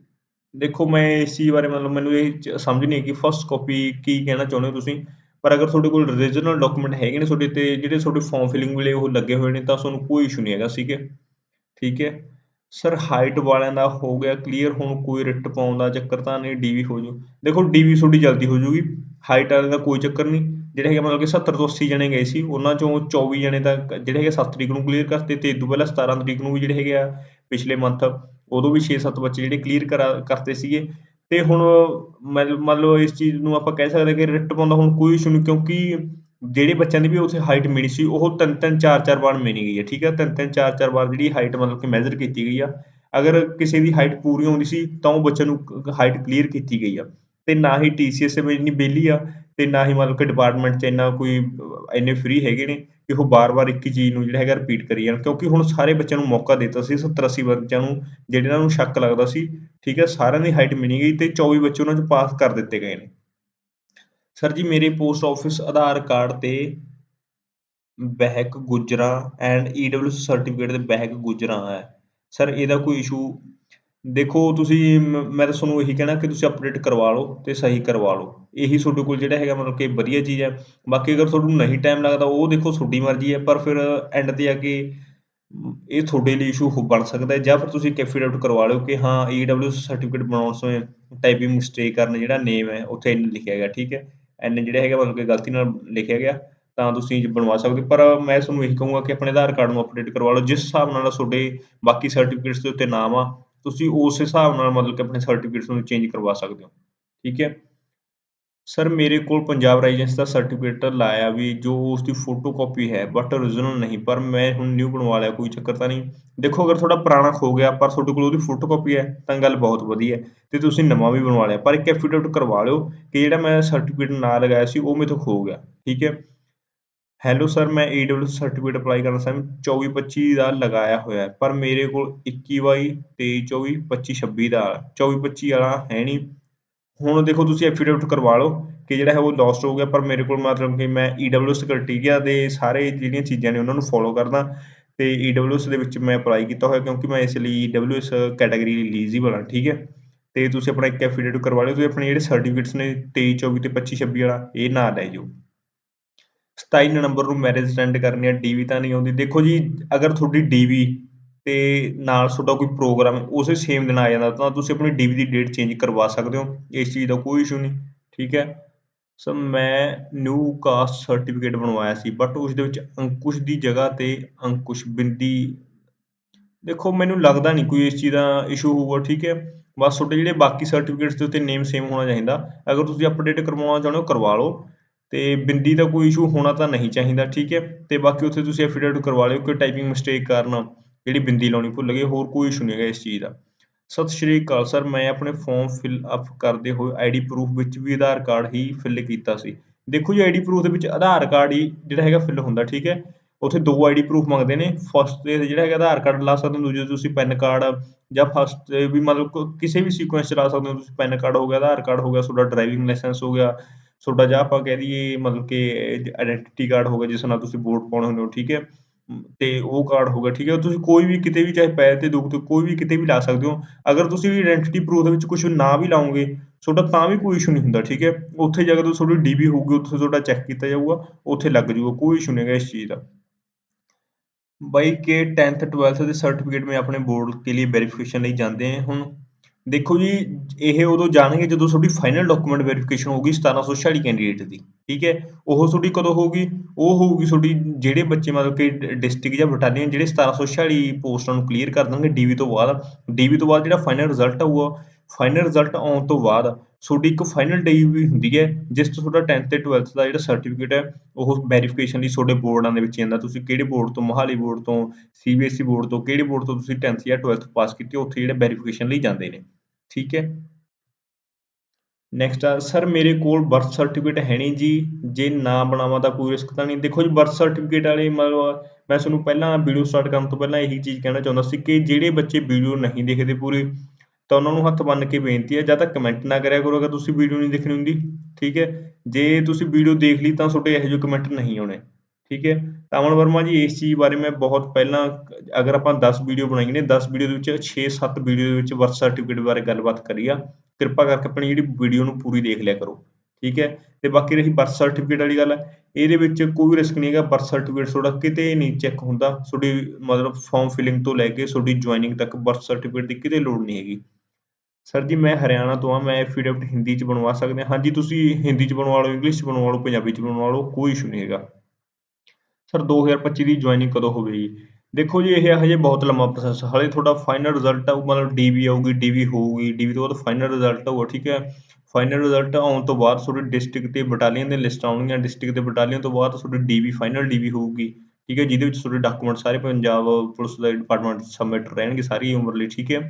ਦੇਖੋ, ਮੈਂ ਇਸ ਚੀਜ਼ ਬਾਰੇ ਮਤਲਬ ਮੈਨੂੰ ਇਹ ਸਮਝ ਨਹੀਂ ਕਿ ਫਸਟ ਕਾਪੀ ਕੀ ਕਹਿਣਾ ਚਾਹੁੰਦੇ ਹੋ ਤੁਸੀਂ? ਪਰ ਅਗਰ ਤੁਹਾਡੇ ਕੋਲ ਰੀਜਨਲ ਡਾਕੂਮੈਂਟ ਹੈਗੇ ਨੇ ਤੁਹਾਡੇ ਤੇ, ਜਿਹੜੇ ਤੁਹਾਡੇ ਫਾਰਮ ਫਿਲਿੰਗ ਵੇਲੇ ਉਹ ਲੱਗੇ ਹੋਏ ਨੇ, ਤਾਂ ਤੁਹਾਨੂੰ ਕੋਈ ਇਸ਼ੂ ਨਹੀਂ ਹੈਗਾ, ਠੀਕ ਹੈ? ਠੀਕ ਹੈ? ਸਰ ਹਾਈਟ ਵਾਲਿਆਂ ਦਾ ਹੋ ਗਿਆ ਕਲੀਅਰ ਹੁਣ ਕੋਈ ਰਿਟ ਪਾਉਣ ਦਾ ਚੱਕਰ ਤਾਂ ਨਹੀਂ ਡੀਵੀ ਹੋ ਜੂ। ਦੇਖੋ ਡੀਵੀ ਤੁਹਾਡੀ ਜਲਦੀ ਹੋ ਜੂਗੀ। ਹਾਈਟ ਵਾਲਿਆਂ ਦਾ ਕੋਈ ਚੱਕਰ ਨਹੀਂ। ਜਿਹੜੇ ਹੈਗੇ ਮਤਲਬ ਕਿ 70 ਤੋਂ 80 ਜਣੇ ਗਏ ਸੀ, ਉਹਨਾਂ ਚੋਂ 24 ਜਣੇ ਤਾਂ ਜਿਹੜੇ ਹੈਗੇ 7 ਤਰੀਕ ਨੂੰ ਕਲੀਅਰ ਕਰਤੇ ਤੇ ਇਦੋਂ ਪਹਿਲਾਂ 17 ਤਰੀਕ ਨੂੰ ਵੀ ਜਿਹੜੇ ਹੈਗੇ ਆ ਪਿਛਲੇ ਮੰਥ ਉਦੋਂ ਵੀ 6-7 ਬੱਚੇ ਜਿਹੜੇ ਕਲੀਅਰ ਕਰਾ, ਕਰਤੇ ਸੀਗੇ। ਤੇ ਹੁਣ ਮਤਲਬ ਇਸ ਚੀਜ਼ ਨੂੰ ਆਪਾਂ ਕਹਿ ਸਕਦੇ ਕਿ ਰਿਟ ਪਾਉਂਦਾ ਹੁਣ ਕੋਈ ਇਸ਼ੂ ਨਹੀਂ, ਕਿਉਂਕਿ ਜਿਹੜੇ ਬੱਚਿਆਂ ਦੀ ਵੀ ਉੱਥੇ ਹਾਈਟ ਮਿਲੀ ਸੀ, ਉਹ ਤਿੰਨ ਤਿੰਨ, ਚਾਰ ਚਾਰ ਵਾਰ ਮਿਲੀ ਗਈ ਹੈ, ਠੀਕ ਹੈ? ਤਿੰਨ ਤਿੰਨ, ਚਾਰ ਚਾਰ ਵਾਰ ਜਿਹੜੀ ਹਾਈਟ ਮਤਲਬ ਕਿ ਮੈਜ਼ਰ ਕੀਤੀ ਗਈ ਆ। ਅਗਰ ਕਿਸੇ ਦੀ ਹਾਈਟ ਪੂਰੀ ਆਉਂਦੀ ਸੀ, ਤਾਂ ਉਹ ਬੱਚੇ ਨੂੰ ਹਾਈਟ ਕਲੀਅਰ ਕੀਤੀ ਗਈ ਆ। ਤੇ ਨਾ ਹੀ ਟੀਸੀਐਸ ਵਿੱਚ ਇੰਨੀ ਬੇਲੀ ਆ ਤੇ ਨਾ ਹੀ ਮਤਲਬ ਕਿ ਡਿਪਾਰਟਮੈਂਟ 'ਚ ਇੰਨਾ ਕੋਈ, ਇੰਨੇ ਫ੍ਰੀ ਹੈਗੇ ਨੇ ਕਿ ਉਹ ਬਾਰ-ਬਾਰ ਇੱਕ ਹੀ ਚੀਜ਼ ਨੂੰ ਜਿਹੜਾ ਹੈਗਾ ਰਿਪੀਟ ਕਰੀ ਜਾਣ। ਕਿਉਂਕਿ ਹੁਣ ਸਾਰੇ ਬੱਚਿਆਂ ਨੂੰ ਮੌਕਾ ਦਿੱਤਾ ਸੀ 70 80 ਬੱਚਿਆਂ ਨੂੰ ਜਿਹੜੇ ਨੂੰ ਸ਼ੱਕ ਲੱਗਦਾ ਸੀ, ਠੀਕ ਹੈ, ਸਾਰਿਆਂ ਦੀ ਹਾਈਟ ਮਿਲੀ ਗਈ ਤੇ 24 ਬੱਚੇ ਉਹਨਾਂ 'ਚ ਪਾਸ ਕਰ ਦਿੱਤੇ ਗਏ ਨੇ। ਸਰ ਜੀ, ਮੇਰੇ ਪੋਸਟ ਆਫਿਸ ਆਧਾਰ ਕਾਰਡ ਤੇ ਬਹਿਕ ਗੁਜਰਾ ਐਂਡ ਈਡਬਲਯੂ ਸਰਟੀਫਿਕੇਟ ਦੇ ਬਹਿਕ ਗੁਜਰਾ ਹੈ। ਸਰ ਇਹਦਾ ਕੋਈ ਇਸ਼ੂ ਦੇਖੋ, ਤੁਸੀਂ ਮੈਂ ਤਾਂ ਤੁਹਾਨੂੰ ਇਹੀ ਕਹਿਣਾ ਕਿ ਤੁਸੀਂ ਅਪਡੇਟ ਕਰਵਾ ਲਓ ਅਤੇ ਸਹੀ ਕਰਵਾ ਲਓ। ਇਹੀ ਤੁਹਾਡੇ ਕੋਲ ਜਿਹੜਾ ਹੈਗਾ ਮਤਲਬ ਕਿ ਵਧੀਆ ਚੀਜ਼ ਹੈ। ਬਾਕੀ ਅਗਰ ਤੁਹਾਨੂੰ ਨਹੀਂ ਟਾਈਮ ਲੱਗਦਾ, ਉਹ ਦੇਖੋ ਤੁਹਾਡੀ ਮਰਜ਼ੀ ਹੈ, ਪਰ ਫਿਰ ਐਂਡ ਤੇ ਆ ਕੇ ਇਹ ਤੁਹਾਡੇ ਲਈ ਇਸ਼ੂ ਬਣ ਸਕਦਾ ਜਾਂ ਫਿਰ ਤੁਸੀਂ ਕੈਫੀਡੇਟ ਕਰਵਾ ਲਿਓ ਕਿ ਹਾਂ ਈਡਬਲਯੂ ਸਰਟੀਫਿਕੇਟ ਬਣਾਉਣ ਸਮੇਂ ਟਾਈਪਿੰਗ ਮਿਸਟੇਕ ਕਰਨ ਜਿਹੜਾ ਨੇਮ ਹੈ, ਉੱਥੇ ਐਨ ਲਿਖਿਆ ਗਿਆ, ਠੀਕ ਹੈ? ਐਨ ਜਿਹੜਾ ਹੈਗਾ ਮਤਲਬ ਕਿ ਗਲਤੀ ਨਾਲ ਲਿਖਿਆ ਗਿਆ, ਤਾਂ ਤੁਸੀਂ ਬਣਵਾ ਸਕਦੇ ਪਰ ਮੈਂ ਤੁਹਾਨੂੰ ਇਹੀ ਕਹੂੰਗਾ ਕਿ ਆਪਣੇ ਆਧਾਰ ਕਾਰਡ ਨੂੰ ਅਪਡੇਟ ਕਰਵਾ ਲਓ। ਜਿਸ ਹਿਸਾਬ ਨਾਲ ਤੁਹਾਡੇ ਬਾਕੀ ਸਰਟੀਫਿਕੇਟਸ ਦੇ ਉੱਤੇ ਨਾਮ ਆ ਤੁਸੀਂ ਉਸ ਹਿਸਾਬ ਨਾਲ ਮਤਲਬ ਕਿ ਆਪਣੇ ਸਰਟੀਫਿਕੇਟਸ ਨੂੰ ਚੇਂਜ ਕਰਵਾ ਸਕਦੇ ਹੋ, ਠੀਕ ਹੈ? ਸਰ ਮੇਰੇ ਕੋਲ ਪੰਜਾਬ ਰੈਜੀਡੈਂਸ ਦਾ ਸਰਟੀਫਿਕੇਟ ਲਾਇਆ ਵੀ ਜੋ ਉਸ ਦੀ ਫੋਟੋ ਕਾਪੀ ਹੈ ਬਟ origignal ਨਹੀਂ, ਪਰ ਮੈਂ ਹੁਣ ਨਿਊ ਬਣਵਾ ਲਿਆ, ਕੋਈ ਚੱਕਰ ਤਾਂ ਨਹੀਂ। ਦੇਖੋ, ਅਗਰ ਤੁਹਾਡਾ ਪੁਰਾਣਾ ਖੋ ਗਿਆ, ਪਰ ਤੁਹਾਡੇ ਕੋਲ ਉਹਦੀ ਫੋਟੋ ਕਾਪੀ ਹੈ, ਤਾਂ ਗੱਲ ਬਹੁਤ ਵਧੀਆ ਤੇ ਤੁਸੀਂ ਨਵਾਂ ਵੀ ਬਣਵਾ ਲਿਆ, ਪਰ ਇੱਕ ਐਫੀਡੇਵਿਟ ਕਰਵਾ ਲਿਓ ਕਿ ਜਿਹੜਾ ਮੈਂ ਸਰਟੀਫਿਕੇਟ ਨਾ ਲਗਾਇਆ ਸੀ, ਉਹ ਮੇਰੇ ਤੋਂ ਖੋ ਗਿਆ, ਠੀਕ ਹੈ? ਹੈਲੋ ਸਰ ਮੈਂ ਈਡਬਲਯੂ ਸਰਟੀਫਿਕੇਟ ਅਪਲਾਈ ਕਰਨਾ ਸੀ 24 25 ਦਾ ਲਗਾਇਆ ਹੋਇਆ ਪਰ ਮੇਰੇ ਕੋਲ 21 ਬਾਈ 23 24 25 26 ਦਾ 24 25 ਵਾਲਾ ਹੈ ਨਹੀਂ। ਹੁਣ ਦੇਖੋ ਤੁਸੀਂ ਐਫੀਡੇਵਿਟ ਕਰਵਾ ਲਓ ਕਿ ਜਿਹੜਾ ਹੈ ਉਹ ਲੋਸਟ ਹੋ ਗਿਆ, ਪਰ ਮੇਰੇ ਕੋਲ ਮਤਲਬ ਕਿ ਮੈਂ ਈਡਬਲਯੂ ਸਕ੍ਰਾਈਟੇਰੀਆ ਦੇ ਸਾਰੇ ਜਿਹੜੀਆਂ ਚੀਜ਼ਾਂ ਨੇ ਉਹਨਾਂ ਨੂੰ ਫੋਲੋ ਕਰਦਾ ਤੇ ਈਡਬਲਯੂਐਸ ਦੇ ਵਿੱਚ ਮੈਂ ਅਪਲਾਈ ਕੀਤਾ ਹੋਇਆ ਕਿਉਂਕਿ ਮੈਂ ਇਸ ਲਈ ਈਡਬਲਯੂਐਸ ਕੈਟਾਗਰੀ ਲਈ ਐਲੀਜੀਬਲ ਹਾਂ, ਠੀਕ ਹੈ। ਤੇ ਤੁਸੀਂ ਆਪਣਾ ਇੱਕ ਐਫੀਡੇਵਿਟ ਕਰਵਾ ਲਿਓ, ਤੁਸੀਂ ਆਪਣੇ ਜਿਹੜੇ ਸਰਟੀਫਿਕੇਟਸ ਨੇ 23 24 ਤੇ 25 26 ਵਾਲਾ, ਇਹ ਨਾ ਲੈ ਜਾਓ 27 ਨਵੰਬਰ ਨੂੰ ਮੈਰਿਜ ਅਟੈਂਡ ਕਰਨੀ ਹੈ ਡੀਵੀ ਤਾਂ ਨਹੀਂ ਆਉਂਦੀ। ਦੇਖੋ ਜੀ, ਅਗਰ ਤੁਹਾਡੀ ਡੀਵੀ ਤੇ ਨਾਲ ਤੁਹਾਡਾ ਕੋਈ ਪ੍ਰੋਗਰਾਮ ਉਸੇ ਸੇਮ ਦਿਨ ਆ ਜਾਂਦਾ, ਤਾਂ ਤੁਸੀਂ ਆਪਣੀ ਡੀਵੀ ਦੀ ਡੇਟ ਚੇਂਜ ਕਰਵਾ ਸਕਦੇ ਹੋ। ਇਸ ਚੀਜ਼ ਦਾ ਕੋਈ ਇਸ਼ੂ ਨਹੀਂ, ਠੀਕ ਹੈ? ਸੋ ਮੈਂ ਨਿਊ ਕਾਸਟ ਸਰਟੀਫਿਕੇਟ ਬਣਵਾਇਆ ਸੀ ਬਟ ਉਸ ਦੇ ਵਿੱਚ ਅੰਕੁਸ਼ ਦੀ ਜਗ੍ਹਾ ਤੇ ਅੰਕੁਸ਼ ਬਿੰਦੀ। ਦੇਖੋ, ਮੈਨੂੰ ਲੱਗਦਾ ਨਹੀਂ ਕੋਈ ਇਸ ਚੀਜ਼ ਦਾ ਇਸ਼ੂ ਹੋਊਗਾ, ਠੀਕ ਹੈ? ਬਸ ਤੁਹਾਡੇ ਜਿਹੜੇ ਬਾਕੀ ਸਰਟੀਫਿਕੇਟਸ ਦੇ ਉੱਤੇ ਨੇਮ ਸੇਮ ਹੋਣਾ ਚਾਹੀਦਾ। ਅਗਰ ਤੁਸੀਂ ਅਪਡੇਟ ਕਰਵਾਉਣਾ ਚਾਹੁੰਦੇ ਹੋ, ਕਰਵਾ ਲਓ। ਤੇ ਬਿੰਦੀ ਦਾ ਕੋਈ ਇਸ਼ੂ ਹੋਣਾ ਤਾਂ ਨਹੀਂ ਚਾਹੀਦਾ, ਠੀਕ ਹੈ? ਤੇ ਬਾਕੀ ਉੱਥੇ ਤੁਸੀਂ ਐਫੀਡੇਵਿਟ ਕਰਵਾ ਲਿਓ ਕਿ ਟਾਈਪਿੰਗ ਮਿਸਟੇਕ ਕਾਰਨ ਜਿਹੜੀ ਬਿੰਦੀ ਲਾਉਣੀ ਭੁੱਲ ਗਏ, ਹੋਰ ਕੋਈ ਇਸ਼ੂ ਨਹੀਂ ਹੈਗਾ ਇਸ ਚੀਜ਼ ਦਾ। ਸਤਿ ਸ਼੍ਰੀ ਅਕਾਲ ਸਰ, ਮੈਂ ਆਪਣੇ ਫਾਰਮ ਫਿਲ ਅਪ ਕਰਦੇ ਹੋਏ ਆਈਡੀ ਪ੍ਰੂਫ ਵਿੱਚ ਵੀ ਆਧਾਰ ਕਾਰਡ ਹੀ ਫਿਲ ਕੀਤਾ ਸੀ। ਦੇਖੋ ਜੀ ਆਈਡੀ ਪ੍ਰੂਫ ਦੇ ਵਿੱਚ ਆਧਾਰ ਕਾਰਡ ਹੀ ਜਿਹੜਾ ਹੈਗਾ ਫਿਲ ਹੁੰਦਾ, ਠੀਕ ਹੈ? ਉੱਥੇ ਦੋ ਆਈਡੀ ਪ੍ਰੂਫ ਮੰਗਦੇ ਨੇ ਫਸਟ ਤੇ ਜਿਹੜਾ ਹੈਗਾ ਆਧਾਰ ਕਾਰਡ ਲਾ ਸਕਦੇ ਹੋ ਦੂਜੇ ਤੁਸੀਂ ਪੈਨ ਕਾਰਡ ਜਾਂ ਫਸਟ ਵੀ ਮਤਲਬ ਕਿਸੇ ਵੀ ਸੀਕੁਐਂਸ ਚ ਲਾ ਸਕਦੇ ਹੋ ਤੁਸੀਂ ਪੈਨ ਕਾਰਡ ਹੋ ਗਿਆ, ਆਧਾਰ ਕਾਰਡ ਹੋ ਗਿਆ, ਤੁਹਾਡਾ ਡਰਾਈਵਿੰਗ ਲਾਇਸੈਂਸ ਹੋ ਗਿਆ ਤੁਹਾਡਾ ਜਾਂ ਆਪਾਂ ਕਹਿ ਦਈਏ ਮਤਲਬ ਕਿ ਆਇਡੈਂਟੀਟੀ ਕਾਰਡ ਹੋ ਗਿਆ ਜਿਸ ਨਾਲ ਤੁਸੀਂ ਵੋਟ ਪਾਉਣੇ ਹੁੰਦੇ ਹੋ ਠੀਕ ਹੈ ਮ, ਤੇ ਉਹ ਕਾਰਡ ਹੋ ਗਿਆ ਠੀਕ ਹੈ ਤੁਸੀਂ ਕੋਈ ਵੀ ਕਿਤੇ ਵੀ ਚਾਹੇ ਪੈਰ ਤੇ ਦੁੱਖ ਤੇ ਕੋਈ ਵੀ ਕਿਤੇ ਵੀ ਲਾ ਸਕਦੇ ਹੋ ਅਗਰ ਤੁਸੀਂ ਆਇਡੈਂਟੀਟੀ ਪ੍ਰੂਫ ਦੇ ਵਿੱਚ ਕੁਝ ਨਾ ਵੀ ਲਾਓਗੇ ਤੁਹਾਡਾ ਤਾਂ ਵੀ ਕੋਈ ਇਸ਼ੂ ਨਹੀਂ ਹੁੰਦਾ ਠੀਕ ਹੈ ਉੱਥੇ ਜਾ ਕੇ ਤੁਹਾਡੀ ਡੀਬੀ ਹੋਊਗੀ ਉੱਥੇ ਤੁਹਾਡਾ ਚੈੱਕ ਕੀਤਾ ਜਾਊਗਾ ਉੱਥੇ ਲੱਗ ਜਾਊਗਾ ਕੋਈ ਇਸ਼ੂ ਨਹੀਂ ਹੈਗਾ ਇਸ ਚੀਜ਼ ਦਾ भाई के टेंथ ट्वेल्थ ਦੇ ਸਰਟੀਫਿਕੇਟ ਮੈਂ ਆਪਣੇ ਬੋਰਡ ਕੇ ਲਈ ਵੈਰੀਫਿਕੇਸ਼ਨ ਲਈ ਜਾਂਦੇ ਹਾਂ ਹੁਣ ਦੇਖੋ ਜੀ, ਇਹ ਉਦੋਂ ਜਾਣਗੇ ਜਦੋਂ ਤੁਹਾਡੀ ਫਾਈਨਲ ਡਾਕੂਮੈਂਟ ਵੈਰੀਫਿਕੇਸ਼ਨ ਹੋਊਗੀ 1746 ਕੈਂਡੀਡੇਟ ਦੀ, ਠੀਕ ਹੈ? ਉਹ ਤੁਹਾਡੀ ਕਦੋਂ ਹੋਊਗੀ? ਉਹ ਹੋਊਗੀ ਤੁਹਾਡੀ ਜਿਹੜੇ ਬੱਚੇ ਮਤਲਬ ਕਿ ਡਿਸਟ੍ਰਿਕਟ ਜਾਂ ਬਟਾਲੀਅਨ ਜਿਹੜੇ 1746 ਪੋਸਟਾਂ ਨੂੰ ਕਲੀਅਰ ਕਰ ਦੇਣਗੇ ਡੀਵੀ ਤੋਂ ਬਾਅਦ ਡੀਵੀ ਤੋਂ ਬਾਅਦ ਜਿਹੜਾ ਫਾਈਨਲ ਰਿਜ਼ਲਟ ਆਊਗਾ ਫਾਈਨਲ ਰਿਜ਼ਲਟ ਆਉਣ ਤੋਂ ਬਾਅਦ ਤੁਹਾਡੀ ਇੱਕ ਫਾਈਨਲ ਡੇ ਵੀ ਹੁੰਦੀ ਹੈ, ਜਿਸ ਤੋਂ ਤੁਹਾਡਾ 10th ਤੇ 12th ਦਾ ਜਿਹੜਾ ਸਰਟੀਫਿਕੇਟ ਹੈ, ਉਹ ਵੈਰੀਫਿਕੇਸ਼ਨ ਲਈ ਤੁਹਾਡੇ ਬੋਰਡਾਂ ਦੇ ਵਿੱਚ ਜਾਂਦਾ। ਤੁਸੀਂ ਕਿਹੜੇ ਬੋਰਡ ਤੋਂ, ਮੋਹਾਲੀ ਬੋਰਡ ਤੋਂ ਸੀਬੀਐਸਈ ਬੋਰਡ ਤੋਂ, ਕਿਹੜੇ ਬੋਰਡ ਤੋਂ ਤੁਸੀਂ 10th ਜਾਂ 12th ਪਾਸ ਕੀਤੀ, ਉੱਥੇ ਜਿਹੜੇ ਵੈਰੀਫਿਕੇਸ਼ਨ ਲਈ ਜਾਂਦੇ ਨੇ। ਠੀਕ ਹੈ? ਨੈਕਸਟ ਆ ਸਰ ਮੇਰੇ ਕੋਲ ਬਰਥ ਸਰਟੀਫਿਕੇਟ ਹੈ ਨਹੀਂ ਜੀ। ਜੇ ਨਾ ਬਣਾਵਾਂ ਤਾਂ ਕੋਈ ਰਿਸਕ ਤਾਂ ਨਹੀਂ। ਦੇਖੋ ਜੀ ਬਰਥ ਸਰਟੀਫਿਕੇਟ ਵਾਲੇ ਮਤਲਬ ਮੈਂ ਤੁਹਾਨੂੰ ਪਹਿਲਾਂ ਵੀਡੀਓ ਸਟਾਰਟ ਕਰਨ ਤੋਂ ਪਹਿਲਾਂ ਇਹੀ ਚੀਜ਼ ਕਹਿਣਾ ਚਾਹੁੰਦਾ ਸੀ ਕਿ ਜਿਹੜੇ ਬੱਚੇ ਵੀਡੀਓ ਨਹੀਂ ਦੇਖਦੇ ਪੂਰੇ ਤਾਂ ਉਹਨਾਂ ਨੂੰ ਹੱਥ ਬੰਨ੍ਹ ਕੇ ਬੇਨਤੀ ਹੈ, ਜਾਂ ਤਾਂ ਕਮੈਂਟ ਨਾ ਕਰਿਆ ਕਰੋ ਅਗਰ ਤੁਸੀਂ ਵੀਡੀਓ ਨਹੀਂ ਦੇਖਣੀ ਹੁੰਦੀ, ਠੀਕ ਹੈ? ਜੇ ਤੁਸੀਂ ਵੀਡੀਓ ਦੇਖ ਲਈ ਤਾਂ ਤੁਹਾਡੇ ਇਹੋ ਜਿਹੇ ਕਮੈਂਟ ਨਹੀਂ ਆਉਣੇ, ਠੀਕ ਹੈ? ਤਾਂ ਵਰਮਾ ਜੀ, ਇਸ ਚੀਜ਼ ਬਾਰੇ ਮੈਂ ਬਹੁਤ ਪਹਿਲਾਂ, ਅਗਰ ਆਪਾਂ 10 ਵੀਡੀਓ ਬਣਾਈਆਂ ਨੇ 10 ਵੀਡੀਓ ਦੇ ਵਿੱਚ 6-7 ਵੀਡੀਓ ਦੇ ਵਿੱਚ ਬਰਥ ਸਰਟੀਫਿਕੇਟ ਬਾਰੇ ਗੱਲਬਾਤ ਕਰੀ ਆ, ਕਿਰਪਾ ਕਰਕੇ ਆਪਣੀ ਜਿਹੜੀ ਵੀਡੀਓ ਨੂੰ ਪੂਰੀ ਦੇਖ ਲਿਆ ਕਰੋ, ਠੀਕ ਹੈ? ਤੇ ਬਾਕੀ ਰਹੀ ਬਰਥ ਸਰਟੀਫਿਕੇਟ ਵਾਲੀ ਗੱਲ, ਇਹਦੇ ਵਿੱਚ ਕੋਈ ਰਿਸਕ ਨਹੀਂ ਹੈਗਾ ਬਰਥ ਸਰਟੀਫਿਕੇਟ ਤੁਹਾਡਾ ਕਿਤੇ ਨਹੀਂ ਚੈੱਕ ਹੁੰਦਾ, ਤੁਹਾਡੀ ਮਤਲਬ ਫਾਰਮ ਫਿਲਿੰਗ ਤੋਂ ਲੈ ਕੇ ਤੁਹਾਡੀ ਜੁਆਇਨਿੰਗ ਤੱਕ ਬਰਥ ਸਰਟੀਫਿਕੇਟ ਦੀ ਕਿਤੇ ਲੋੜ ਨਹੀਂ ਹੈਗੀ। ਸਰ ਜੀ, ਮੈਂ ਹਰਿਆਣਾ ਤੋਂ ਆ ਮੈਂ ਐਫੀਡੇਵਿਟ ਹਿੰਦੀ ਚ ਬਣਵਾ ਸਕਦੇ ਹਾਂ। ਹਾਂਜੀ, ਤੁਸੀਂ ਹਿੰਦੀ ਚ ਬਣਵਾ ਲਓ ਇੰਗਲਿਸ਼ ਚ ਬਣਵਾ ਲਓ, ਪੰਜਾਬੀ ਚ ਬਣਵਾ ਲਓ, ਕੋਈ ਇਸ਼ੂ ਨਹੀਂ ਹੈਗਾ। ਸਰ 2025 ਦੀ ਜੁਆਇਨਿੰਗ ਕਦੋਂ ਹੋਵੇਗੀ ਦੇਖੋ ਜੀ, ਇਹ ਹਜੇ ਬਹੁਤ ਲੰਮਾ ਪ੍ਰੋਸੈਸ ਹਲੇ ਤੁਹਾਡਾ ਫਾਈਨਲ ਰਿਜ਼ਲਟ ਆ ਮਤਲਬ ਡੀਵੀ ਆਊਗੀ ਡੀਵੀ ਹੋਊਗੀ ਡੀਵੀ ਤੋਂ ਬਾਅਦ ਫਾਈਨਲ ਰਿਜ਼ਲਟ ਆਊਗਾ, ਠੀਕ ਹੈ? ਫਾਈਨਲ ਰਿਜ਼ਲਟ ਆਉਣ ਤੋਂ ਬਾਅਦ ਤੁਹਾਡੀ ਡਿਸਟ੍ਰਿਕਟ ਤੇ ਬਟਾਲੀਅਨ ਦੇ ਲਿਸਟ ਆਉਣਗੀਆਂ। ਡਿਸਟ੍ਰਿਕਟ ਤੇ ਬਟਾਲੀਅਨ ਤੋਂ ਬਾਅਦ ਤੁਹਾਡੀ ਡੀਵੀ ਫਾਈਨਲ ਡੀਵੀ ਹੋਊਗੀ, ਠੀਕ ਹੈ? ਜਿਹਦੇ ਵਿੱਚ ਤੁਹਾਡੇ ਡਾਕੂਮੈਂਟ ਸਾਰੇ ਪੰਜਾਬ ਪੁਲਿਸ ਦਾ ਡਿਪਾਰਟਮੈਂਟ ਸਬਮਿਟ ਰਹਿਣਗੇ, ਸਾਰੀ ਉਮਰ ਲਈ, ਠੀਕ ਹੈ?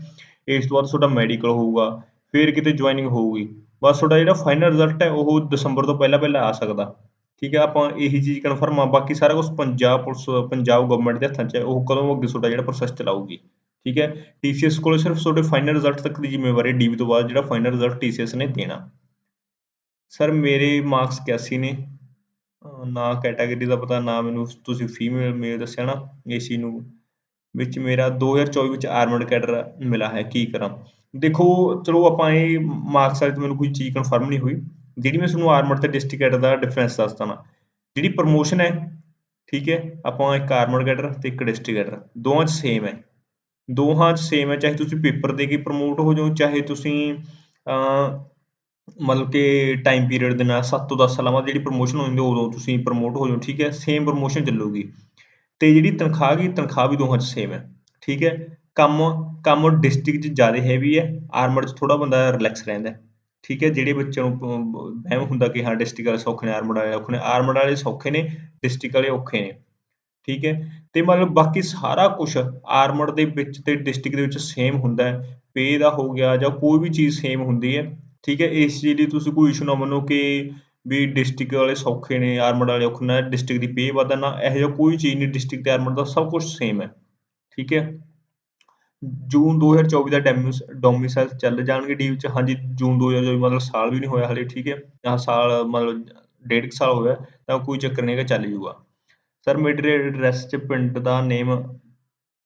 ਇਸ ਤੋਂ ਬਾਅਦ ਤੁਹਾਡਾ ਮੈਡੀਕਲ ਹੋਊਗਾ, ਫਿਰ ਕਿਤੇ ਜੁਆਇਨਿੰਗ ਹੋਊਗੀ। ਬਸ ਤੁਹਾਡਾ ਜਿਹੜਾ ਫਾਈਨਲ ਰਿਜ਼ਲਟ ਹੈ, ਉਹ ਦਸੰਬਰ ਤੋਂ ਪਹਿਲਾਂ ਪਹਿਲਾਂ ਆ ਸਕਦਾ। ਠੀਕ ਹੈ, ਆਪਾਂ ਇਹੀ ਚੀਜ਼ ਕਨਫਰਮ ਆ, ਬਾਕੀ ਸਾਰਾ ਕੁਝ ਪੰਜਾਬ ਪੁਲਿਸ, ਪੰਜਾਬ ਗਵਰਨਮੈਂਟ ਦੇ ਹੱਥਾਂ 'ਚ ਹੈ, ਉਹ ਕਦੋਂ ਅੱਗੇ ਤੁਹਾਡਾ ਜਿਹੜਾ ਪ੍ਰੋਸੈਸ ਚਲਾਊਗੀ। ਠੀਕ ਹੈ ਟੀਸੀਐਸ ਕੋਲ ਸਿਰਫ ਤੁਹਾਡੇ ਫਾਈਨਲ ਰਿਜ਼ਲਟ ਤੱਕ ਦੀ ਜ਼ਿੰਮੇਵਾਰੀ ਡੀਵੀ ਤੋਂ ਬਾਅਦ ਜਿਹੜਾ ਫਾਈਨਲ ਰਿਜ਼ਲਟ ਟੀਸੀਐਸ ਨੇ ਦੇਣਾ। ਸਰ ਮੇਰੇ ਮਾਰਕਸ 81 ਨੇ? ਨਾ ਕੈਟਾਗਰੀ ਦਾ ਪਤਾ, ਨਾ ਮੈਨੂੰ ਤੁਸੀਂ ਫੀਮੇਲ ਮੇਲ ਦੱਸਿਆ ਨਾ ਏਸੀ ਨੂੰ। ਵਿੱਚ ਮੇਰਾ 2024 ਵਿੱਚ ਆਰਮਡ ਕੈਡਰ ਮਿਲਾ ਹੈ, ਕੀ ਕਰਾਂ? ਦੇਖੋ, ਚਲੋ ਆਪਾਂ ਇਹ ਮਾਰਕਸ ਵਾਲੇ ਤੋਂ ਮੈਨੂੰ ਕੋਈ ਚੀਜ਼ ਕਨਫਰਮ ਨਹੀਂ ਹੋਈ। ਜਿਹੜੀ ਮੈਂ ਤੁਹਾਨੂੰ ਆਰਮਡ ਤੇ ਡਿਸਟ੍ਰਿਕਟ ਕੈਡਰ ਦਾ ਡਿਫਰੈਂਸ ਦੱਸਦਾ ਨਾ ਜਿਹੜੀ ਪ੍ਰਮੋਸ਼ਨ ਹੈ, ਠੀਕ ਹੈ, ਆਪਾਂ ਇੱਕ ਆਰਮਡ ਕੈਡਰ ਤੇ ਇੱਕ ਡਿਸਟ੍ਰਿਕਟ ਕੈਡਰ ਦੋਵਾਂ 'ਚ ਸੇਮ ਹੈ। ਦੋਹਾਂ 'ਚ ਸੇਮ ਹੈ, ਚਾਹੇ ਤੁਸੀਂ ਪੇਪਰ ਦੇ ਕੇ ਪ੍ਰਮੋਟ ਹੋ ਜਾਓ, ਚਾਹੇ ਤੁਸੀਂ ਮਤਲਬ ਕਿ ਟਾਈਮ ਪੀਰੀਅਡ ਦੇ ਨਾਲ 7 ਤੋਂ 10 ਸਾਲਾਂ ਬਾਅਦ ਜਿਹੜੀ ਪ੍ਰਮੋਸ਼ਨ ਹੋ ਜਾਂਦੀ ਉਦੋਂ ਤੁਸੀਂ ਪ੍ਰਮੋਟ ਹੋ ਜਾਓ, ਠੀਕ ਹੈ? ਸੇਮ ਪ੍ਰਮੋਸ਼ਨ ਚੱਲੂਗੀ। ਤੇ ਜਿਹੜੀ ਤਨਖਾਹ ਗਈ ਤਨਖਾਹ ਵੀ ਦੋਹਾਂ 'ਚ ਸੇਮ ਹੈ, ਠੀਕ ਹੈ। ਕੰਮ ਕੰਮ ਡਿਸਟ੍ਰਿਕਟ 'ਚ ਜ਼ਿਆਦਾ ਹੈਵੀ ਹੈ ਆਰਮਡ 'ਚ ਥੋੜਾ ਬੰਦਾ ਰਿਲੈਕਸ ਰਹਿੰਦਾ ਠੀਕ ਹੈ। ਜਿਹੜੇ ਬੱਚਿਆਂ ਨੂੰ ਵਹਿਮ ਹੁੰਦਾ ਕਿ ਹਾਂ ਡਿਸਟ੍ਰਿਕਟ ਵਾਲੇ ਸੌਖੇ ਨੇ ਆਰਮਡ ਵਾਲੇ ਔਖੇ ਨੇ ਆਰਮਡ ਵਾਲੇ ਸੌਖੇ ਨੇ ਡਿਸਟ੍ਰਿਕਟ ਵਾਲੇ ਔਖੇ ਨੇ, ਠੀਕ ਹੈ। ਤੇ ਮਤਲਬ ਬਾਕੀ ਸਾਰਾ ਕੁਝ ਆਰਮਡ ਦੇ ਵਿੱਚ ਤੇ ਡਿਸਟ੍ਰਿਕਟ ਦੇ ਵਿੱਚ ਸੇਮ ਹੁੰਦਾ ਹੈ। ਪੇ ਦਾ ਹੋ ਗਿਆ ਜਾਂ ਕੋਈ ਵੀ ਚੀਜ਼ ਸੇਮ ਹੁੰਦੀ ਹੈ, ਠੀਕ ਹੈ। ਇਸ ਚੀਜ਼ ਲਈ ਤੁਸੀਂ ਕੋਈ ਇਸ਼ੂ ਨਾ ਮੰਨੋ ਕਿ ਵੀ ਡਿਸਟ੍ਰਿਕਟ ਵਾਲੇ ਸੌਖੇ ਨੇ ਆਰਮਡ ਵਾਲੇ ਔਖੇ ਨੇ ਡਿਸਟ੍ਰਿਕਟ ਦੀ ਪੇ ਵਾਧਾ ਨਾ, ਇਹੋ ਜਿਹਾ ਕੋਈ ਚੀਜ਼ ਨਹੀਂ ਡਿਸਟ੍ਰਿਕਟ ਤੇ ਆਰਮਡ ਦਾ, ਸਭ ਕੁਝ ਸੇਮ ਹੈ, ਠੀਕ ਹੈ। ਜੂਨ 2024 ਦਾ ਡੈਮਿਸ ਡੋਮਿਸਾਈਲ ਚੱਲ ਜਾਣਗੇ ਡੀਵ ਚ, ਹਾਂਜੀ, ਜੂਨ 2024 ਮਤਲਬ ਸਾਲ ਵੀ ਨਹੀਂ ਹੋਇਆ ਹਲੇ, ਠੀਕ ਹੈ ਆਹ ਸਾਲ ਮਤਲਬ ਡੇਢ ਕੁ ਸਾਲ ਹੋਇਆ ਤਾਂ ਕੋਈ ਚੱਕਰ ਨਹੀਂ ਹੈਗਾ, ਚੱਲ ਜੂਗਾ ਸਰ, ਮੇਰੇ ਐਡਰੈਸ 'ਚ ਪਿੰਡ ਦਾ ਨੇਮ